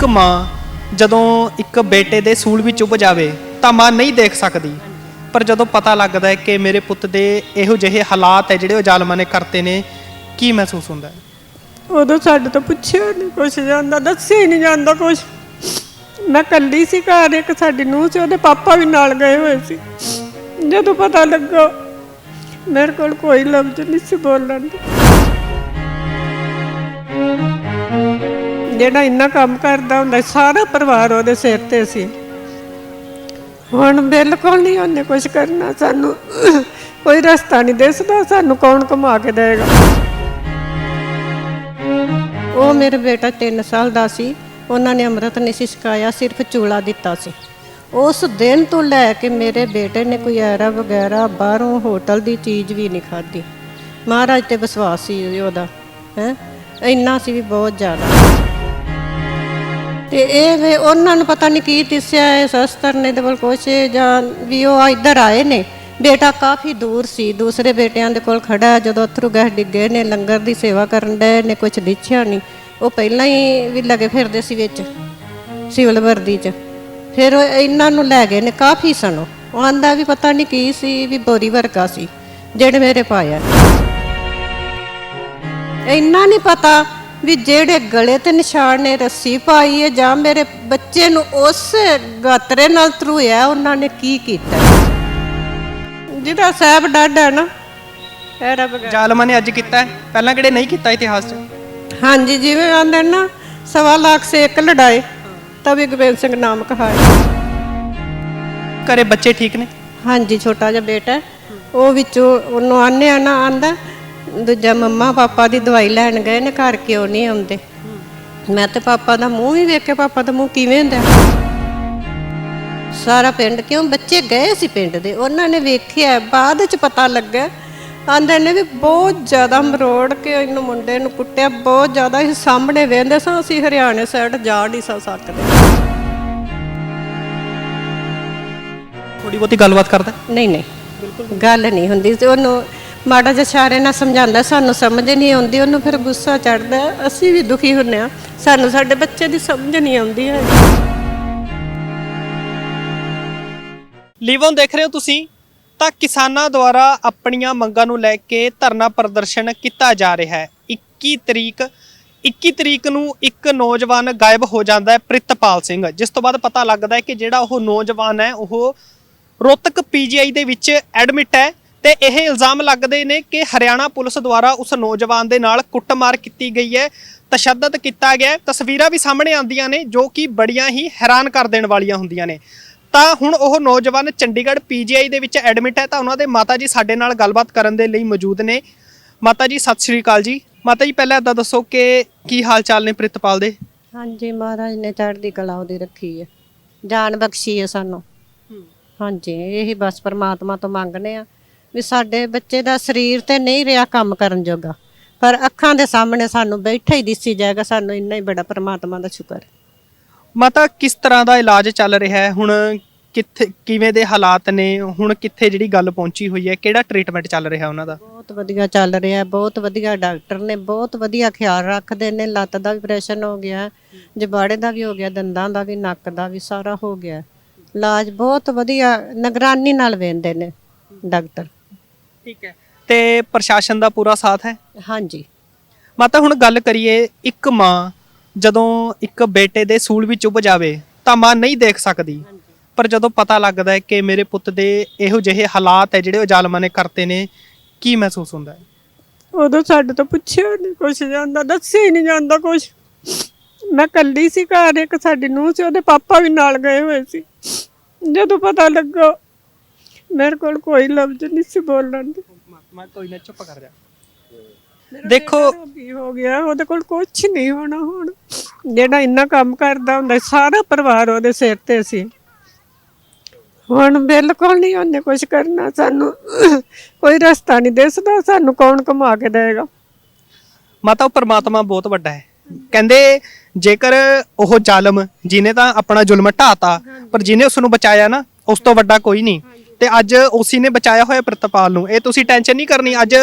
ਇੱਕ ਮਾਂ ਜਦੋਂ ਇੱਕ ਬੇਟੇ ਦੇ ਸੂਲ ਵਿੱਚ ਚੁੱਭ ਜਾਵੇ ਤਾਂ ਮਾਂ ਨਹੀਂ ਦੇਖ ਸਕਦੀ। ਪਰ ਜਦੋਂ ਪਤਾ ਲੱਗਦਾ ਹੈ ਕਿ ਮੇਰੇ ਪੁੱਤ ਦੇ ਇਹੋ ਜਿਹੇ ਹਾਲਾਤ ਹੈ ਜਿਹੜੇ ਉਹ ਜ਼ਾਲਮਾਂ ਨੇ ਕਰਤੇ ਨੇ, ਕੀ ਮਹਿਸੂਸ ਹੁੰਦਾ ਹੈ? ਉਦੋਂ ਸਾਡੇ ਤੋਂ ਪੁੱਛਿਆ ਨਹੀਂ ਕੁਛ, ਜਾਂਦਾ ਦੱਸਿਆ ਹੀ ਨਹੀਂ ਜਾਂਦਾ ਕੁਛ। ਮੈਂ ਕੱਲੀ ਸੀ ਘਰ, ਇੱਕ ਸਾਡੀ ਨੂੰਹ ਸੀ, ਉਹਦੇ ਪਾਪਾ ਵੀ ਨਾਲ ਗਏ ਹੋਏ ਸੀ। ਜਦੋਂ ਪਤਾ ਲੱਗਾ, ਮੇਰੇ ਕੋਲ ਕੋਈ ਲਫ਼ਜ਼ ਨਹੀਂ ਸੀ ਬੋਲਣ ਦਾ। ਜਿਹੜਾ ਇੰਨਾ ਕੰਮ ਕਰਦਾ ਹੁੰਦਾ ਸਾਰਾ ਪਰਿਵਾਰ ਉਹਦੇ ਸਿਰ ਤੇ ਸੀ। ਹੁਣ ਬਿਲਕੁਲ ਨਹੀਂ ਉਹਨੇ ਕੁਝ ਕਰਨਾ, ਸਾਨੂੰ ਕੋਈ ਰਸਤਾ ਨਹੀਂ ਦਿਸਦਾ ਸਾਨੂੰ ਕੌਣ ਕਮਾ ਕੇ ਦੇਗਾ ਉਹ ਮੇਰੇ ਬੇਟਾ 3 ਸਾਲ ਦਾ ਸੀ, ਉਹਨਾਂ ਨੇ ਅੰਮ੍ਰਿਤ ਨਹੀਂ ਸੀ ਛਕਾਇਆ, ਸਿਰਫ ਚੂਲਾ ਦਿੱਤਾ ਸੀ। ਉਸ ਦਿਨ ਤੋਂ ਲੈ ਕੇ ਮੇਰੇ ਬੇਟੇ ਨੇ ਕੋਈ ਐਰਾ ਵਗੈਰਾ ਬਾਹਰੋਂ ਹੋਟਲ ਦੀ ਚੀਜ਼ ਵੀ ਨਹੀਂ ਖਾਧੀ। ਮਹਾਰਾਜ ਤੇ ਵਿਸ਼ਵਾਸ ਸੀ ਉਹਦਾ, ਹੈ? ਇੰਨਾ ਸੀ ਵੀ ਬਹੁਤ ਜ਼ਿਆਦਾ। ਤੇ ਇਹ ਵੇ ਉਹਨਾਂ ਨੂੰ ਪਤਾ ਨਹੀਂ ਕੀ ਦਿਸਿਆ ਹੈ ਸਸਤਰ ਨੇ ਦੇ ਕੋਲ ਕੁਛ, ਜਾਂ ਵੀ ਉਹ ਇੱਧਰ ਆਏ ਨੇ। ਬੇਟਾ ਕਾਫੀ ਦੂਰ ਸੀ, ਦੂਸਰੇ ਬੇਟਿਆਂ ਦੇ ਕੋਲ ਖੜਾ ਜਦੋਂ ਅਥਰੂ ਗੈਸ ਡਿੱਗੇ ਨੇ, ਲੰਗਰ ਦੀ ਸੇਵਾ ਕਰਨ ਦੇ ਨੇ ਕੁਝ ਦਿਖਿਆ ਨਹੀਂ। ਉਹ ਪਹਿਲਾਂ ਹੀ ਵੀ ਲਗੇ ਫਿਰਦੇ ਸੀ ਵਿੱਚ, ਸਿਵਲ ਵਰਦੀ 'ਚ। ਫਿਰ ਇਹਨਾਂ ਨੂੰ ਲੈ ਗਏ ਨੇ, ਕਾਫੀ ਸਨੋ ਉਹ ਆਂਦਾ ਵੀ ਪਤਾ ਨਹੀਂ ਕੀ ਸੀ, ਵੀ ਬੋਰੀ ਵਰਗਾ ਸੀ, ਜਿਹੜੇ ਮੇਰੇ ਪਾਇਆ। ਇੰਨਾ ਨਹੀਂ ਪਤਾ ਵੀ ਜਿਹੜੇ ਗਲੇ ਤੇ ਨਿਸ਼ਾਨ ਨੇ ਰੱਸੀ ਪਾਈ ਹੈ ਜਾਂ ਮੇਰੇ ਬੱਚੇ ਨੂੰ ਉਸ ਗਾਤਰੇ ਨਾਲ ਧਰੂਇਆ ਉਹਨਾਂ ਨੇ ਕੀ ਕੀਤਾ? ਜਿਹਦਾ ਸਾਹਿਬ ਡੱਡ ਹੈ ਨਾ ਐਰਾ ਬਗੈਰ ਜ਼ਾਲਮਾਂ ਨੇ ਅੱਜ ਕੀਤਾ ਹੈ, ਪਹਿਲਾਂ ਕਿਹੜੇ ਨਹੀਂ ਕੀਤਾ ਇਤਿਹਾਸ 'ਚ? ਹਾਂਜੀ ਜਿਵੇਂ ਆਂਦੇ ਨਾ ਸਵਾ ਲੱਖ ਸੇ ਇੱਕ ਲੜਾਏ ਤਵੇ ਗੋਬਿੰਦ ਸਿੰਘ ਨਾਮ ਕਹਾਏ ਘਰੇ ਬੱਚੇ ਠੀਕ ਨੇ? ਹਾਂਜੀ ਛੋਟਾ ਜਿਹਾ ਬੇਟਾ ਹੈ। ਉਹ ਵਿੱਚੋਂ ਉਹਨੂੰ ਆਨੇ ਆ ਨਾ ਆਂਦਾ ਦੂਜਾ ਮੰਮਾ ਪਾਪਾ ਦੀ ਦਵਾਈ ਲੈਣ ਗਏ ਨੇ ਘਰ ਕਿਉਂ ਨਹੀਂ ਆਉਂਦੇ? ਮੈਂ ਤੇ ਪਾਪਾ ਦਾ ਮੂੰਹ ਵੀ ਵੇਖ ਕੇ ਪਾਪਾ ਦਾ ਮੂੰਹ ਕਿਵੇਂ ਹੁੰਦਾ? ਸਾਰਾ ਪਿੰਡ ਕਿਉਂ? ਬੱਚੇ ਗਏ ਸੀ ਪਿੰਡ ਦੇ ਉਹਨਾਂ ਨੇ ਵੇਖਿਆ ਬਾਅਦ ਚ ਪਤਾ ਲੱਗਾ। ਆਂਦੇ ਨੇ ਵੀ ਬਹੁਤ ਜ਼ਿਆਦਾ ਮਰੋੜ ਕੇ ਇਹਨੂੰ ਮੁੰਡੇ ਨੂੰ ਕੁੱਟਿਆ ਬਹੁਤ ਜ਼ਿਆਦਾ ਅਸੀਂ ਸਾਹਮਣੇ ਵੇਂਦੇ ਸਾਂ ਅਸੀਂ ਹਰਿਆਣੇ ਸਾਈਡ ਜਾ ਨਹੀਂ ਸਾਂ ਸਕਦੇ। ਥੋੜੀ ਬਹੁਤੀ ਗੱਲਬਾਤ ਕਰਦਾ? ਹੈ? ਨਹੀਂ। ਨਹੀਂ ਗੱਲ ਨਹੀਂ ਹੁੰਦੀ ਤੇ ਉਹਨੂੰ ਮਾੜਾ ਜਿਹਾ ਇਸ਼ਾਰੇ ਨਾਲ ਸਮਝਾਉਂਦਾ, ਸਾਨੂੰ ਸਮਝ ਨਹੀਂ ਆਉਂਦੀ, ਉਹਨੂੰ ਫਿਰ ਗੁੱਸਾ ਚੜਦਾ ਅਸੀਂ ਵੀ ਦੁਖੀ ਹੁੰਨੇ ਆ ਸਾਨੂੰ ਸਾਡੇ ਬੱਚੇ ਦੀ ਸਮਝ ਨਹੀਂ ਆਉਂਦੀ ਹੈ। ਲੀਵਨ ਦੇਖ ਰਹੇ ਹੋ ਤੁਸੀਂ? ਤਾਂ ਕਿਸਾਨਾਂ ਦੁਆਰਾ ਆਪਣੀਆਂ ਮੰਗਾਂ ਨੂੰ ਲੈ ਕੇ ਧਰਨਾ ਪ੍ਰਦਰਸ਼ਨ ਕੀਤਾ ਜਾ ਰਿਹਾ ਹੈ। 21 ਤਰੀਕ 21 ਤਰੀਕ ਨੂੰ ਇੱਕ ਨੌਜਵਾਨ ਗਾਇਬ ਹੋ ਜਾਂਦਾ ਹੈ, ਪ੍ਰਿਤਪਾਲ ਸਿੰਘ। ਜਿਸ ਤੋਂ ਬਾਅਦ ਪਤਾ ਲੱਗਦਾ ਹੈ ਕਿ ਜਿਹੜਾ ਉਹ ਨੌਜਵਾਨ ਹੈ, ਉਹ ਰੋਤਕ ਪੀਜੀਆਈ ਦੇ ਵਿੱਚ ਐਡਮਿਟ ਹੈ। ਤੇ ਇਹ ਇਲਜ਼ਾਮ ਲੱਗਦੇ ਨੇ ਕਿ ਹਰਿਆਣਾ ਪੁਲਿਸ ਦੁਆਰਾ ਉਸ ਨੌਜਵਾਨ ਦੇ ਨਾਲ ਕੁੱਟਮਾਰ ਕੀਤੀ ਗਈ ਹੈ ਤਸ਼ੱਦਦ ਕੀਤਾ ਗਿਆ ਤਸਵੀਰਾਂ ਵੀ ਸਾਹਮਣੇ ਆਉਂਦੀਆਂ ਨੇ ਜੋ ਕਿ ਬੜੀਆਂ ਹੀ ਹੈਰਾਨ ਕਰ ਦੇਣ ਵਾਲੀਆਂ ਹੁੰਦੀਆਂ ਨੇ। ਤਾਂ ਹੁਣ ਉਹ ਨੌਜਵਾਨ ਚੰਡੀਗੜ੍ਹ ਪੀਜੀਆਈ ਦੇ ਵਿੱਚ ਐਡਮਿਟ ਹੈ ਤਾਂ ਉਹਨਾਂ ਦੇ ਮਾਤਾ ਜੀ ਸਾਡੇ ਨਾਲ ਗੱਲਬਾਤ ਕਰਨ ਦੇ ਲਈ ਮੌਜੂਦ ਨੇ। ਮਾਤਾ ਜੀ ਸਤਿ ਸ਼੍ਰੀ ਅਕਾਲ ਜੀ। ਮਾਤਾ ਜੀ ਪਹਿਲਾਂ ਇਦਾਂ ਦੱਸੋ ਕਿ ਕੀ ਹਾਲ ਚਾਲ ਨੇ ਪ੍ਰਿਤਪਾਲ ਦੇ? ਹਾਂਜੀ ਮਹਾਰਾਜ ਨੇ ਚੜ੍ਹਦੀ ਕਲਾ ਉਹਦੀ ਰੱਖੀ ਹੈ। ਜਾਨ ਬਖਸ਼ੀ ਹੈ ਸਾਨੂੰ। ਹਾਂਜੀ ਇਹੀ ਬਸ ਪਰਮਾਤਮਾ ਤੋਂ ਮੰਗਨੇ ਆ ਵੀ ਸਾਡੇ ਬੱਚੇ ਦਾ ਸਰੀਰ ਤੇ ਨਹੀਂ ਰਿਹਾ ਕੰਮ ਕਰਨ ਜੋਗਾ। ਪਰ ਅੱਖਾਂ ਦੇ ਸਾਹਮਣੇ ਸਾਨੂੰ ਬੈਠਾ ਹੀ ਦਿਸੀ ਜਾਏਗਾ ਸਾਨੂੰ ਇੰਨਾ ਹੀ ਬੜਾ ਪਰਮਾਤਮਾ ਦਾ ਸ਼ੁਕਰ ਹੈ। ਮਾਤਾ ਕਿਸ ਤਰ੍ਹਾਂ ਦਾ ਇਲਾਜ ਚੱਲ ਰਿਹਾ ਹੈ? ਹੁਣ ਕਿੱਥੇ ਕਿਵੇਂ ਦੇ ਹਾਲਾਤ ਨੇ? ਹੁਣ ਕਿੱਥੇ ਜਿਹੜੀ ਗੱਲ ਪਹੁੰਚੀ ਹੋਈ ਹੈ? ਕਿਹੜਾ ਟ੍ਰੀਟਮੈਂਟ ਚੱਲ ਰਿਹਾ ਉਹਨਾਂ ਦਾ? ਬਹੁਤ ਵਧੀਆ ਚੱਲ ਰਿਹਾ ਬਹੁਤ ਵਧੀਆ ਡਾਕਟਰ ਨੇ ਬਹੁਤ ਵਧੀਆ ਖਿਆਲ ਰੱਖਦੇ ਨੇ। ਲੱਤ ਦਾ ਵੀ ਆਪਰੇਸ਼ਨ ਹੋ ਗਿਆ ਜਬਾੜੇ ਦਾ ਵੀ ਹੋ ਗਿਆ ਦੰਦਾਂ ਦਾ ਵੀ ਨੱਕ ਦਾ ਵੀ ਸਾਰਾ ਹੋ ਗਿਆ। ਇਲਾਜ ਬਹੁਤ ਵਧੀਆ ਨਿਗਰਾਨੀ ਨਾਲ ਵੇਂਦੇ ਨੇ ਡਾਕਟਰ। ਠੀਕ ਹੈ। ਤੇ ਪ੍ਰਸ਼ਾਸਨ ਦਾ ਪੂਰਾ ਸਾਥ ਹੈ? ਹਾਂਜੀ। ਮਾਤਾ ਹੁਣ ਗੱਲ ਕਰੀਏ ਇੱਕ ਮਾਂ ਜਦੋਂ ਇੱਕ ਬੇਟੇ ਦੇ ਸੂਲ ਵਿੱਚ ਚੁੱਭ ਜਾਵੇ ਤਾਂ ਮਾਂ ਨਹੀਂ ਦੇਖ ਸਕਦੀ। ਪਰ ਜਦੋਂ ਪਤਾ ਲੱਗਦਾ ਹੈ ਕਿ ਮੇਰੇ ਪੁੱਤ ਦੇ ਇਹੋ ਜਿਹੇ ਹਾਲਾਤ ਹੈ ਜਿਹੜੇ ਉਹ ਜ਼ਾਲਮਾਂ ਨੇ ਕਰਤੇ ਨੇ ਕੀ ਮਹਿਸੂਸ ਹੁੰਦਾ ਹੈ? ਉਦੋਂ ਸਾਡੇ ਤੋਂ ਪੁੱਛਿਆ ਨਹੀਂ ਕੁਛ ਜਾਂਦਾ ਦੱਸਿਆ ਹੀ ਨਹੀਂ ਜਾਂਦਾ ਕੁਛ। ਮੈਂ ਕੱਲੀ ਸੀ ਘਰ ਇੱਕ ਸਾਡੀ ਨੂੰਹ ਸੀ ਉਹਦੇ ਪਾਪਾ ਵੀ ਨਾਲ ਗਏ ਹੋਏ ਸੀ। ਜਦੋਂ ਪਤਾ ਲੱਗਾ ਮੇਰੇ ਕੋਲ ਕੋਈ ਲਫ਼ਜ਼ ਨਹੀਂ ਸੀ ਬੋਲਣ ਦੇ। ਮੈਂ ਕੋਈ ਨਾ ਚੁੱਪ ਕਰ ਜਾ। ਦੇਖੋ ਕੀ ਹੋ ਗਿਆ ਉਹਦੇ ਕੋਲ ਕੁਝ ਨਹੀਂ ਹੋਣਾ ਹੁਣ। ਜਿਹੜਾ ਇੰਨਾ ਕੰਮ ਕਰਦਾ ਹੁੰਦਾ ਸੀ, ਸਾਰਾ ਪਰਿਵਾਰ ਉਹਦੇ ਸਿਰ ਤੇ ਸੀ। ਹੁਣ ਬਿਲਕੁਲ ਨਹੀਂ ਉਹਨੇ ਕੁਝ ਕਰਨਾ ਸਾਨੂੰ ਕੋਈ ਰਸਤਾ ਨਹੀਂ ਦਿਸਦਾ ਸਾਨੂੰ ਕੌਣ ਕਮਾ ਕੇ ਦੇਗਾ ਮਾਤਾ ਉਹ ਪਰਮਾਤਮਾ ਬਹੁਤ ਵੱਡਾ ਹੈ। ਕਹਿੰਦੇ ਜੇਕਰ ਉਹ ਜ਼ਾਲਮ ਜਿਨੇ ਤਾਂ ਆਪਣਾ ਜ਼ੁਲਮ ਢਾਤਾ ਪਰ ਜਿਨੇ ਉਸ ਨੂੰ ਬਚਾਇਆ ਨਾ ਉਸ ਤੋਂ ਵੱਡਾ ਕੋਈ ਨਹੀਂ। ਤੇ ਅੱਜ ਉਸੀ ਨੇ ਬਚਾਇਆ ਹੋਇਆ ਪ੍ਰਤਪਾਲ ਨੂੰ। ਇਹ ਤੁਸੀਂ ਟੈਨਸ਼ਨ ਨਹੀਂ ਕਰਨੀ, ਅੱਜ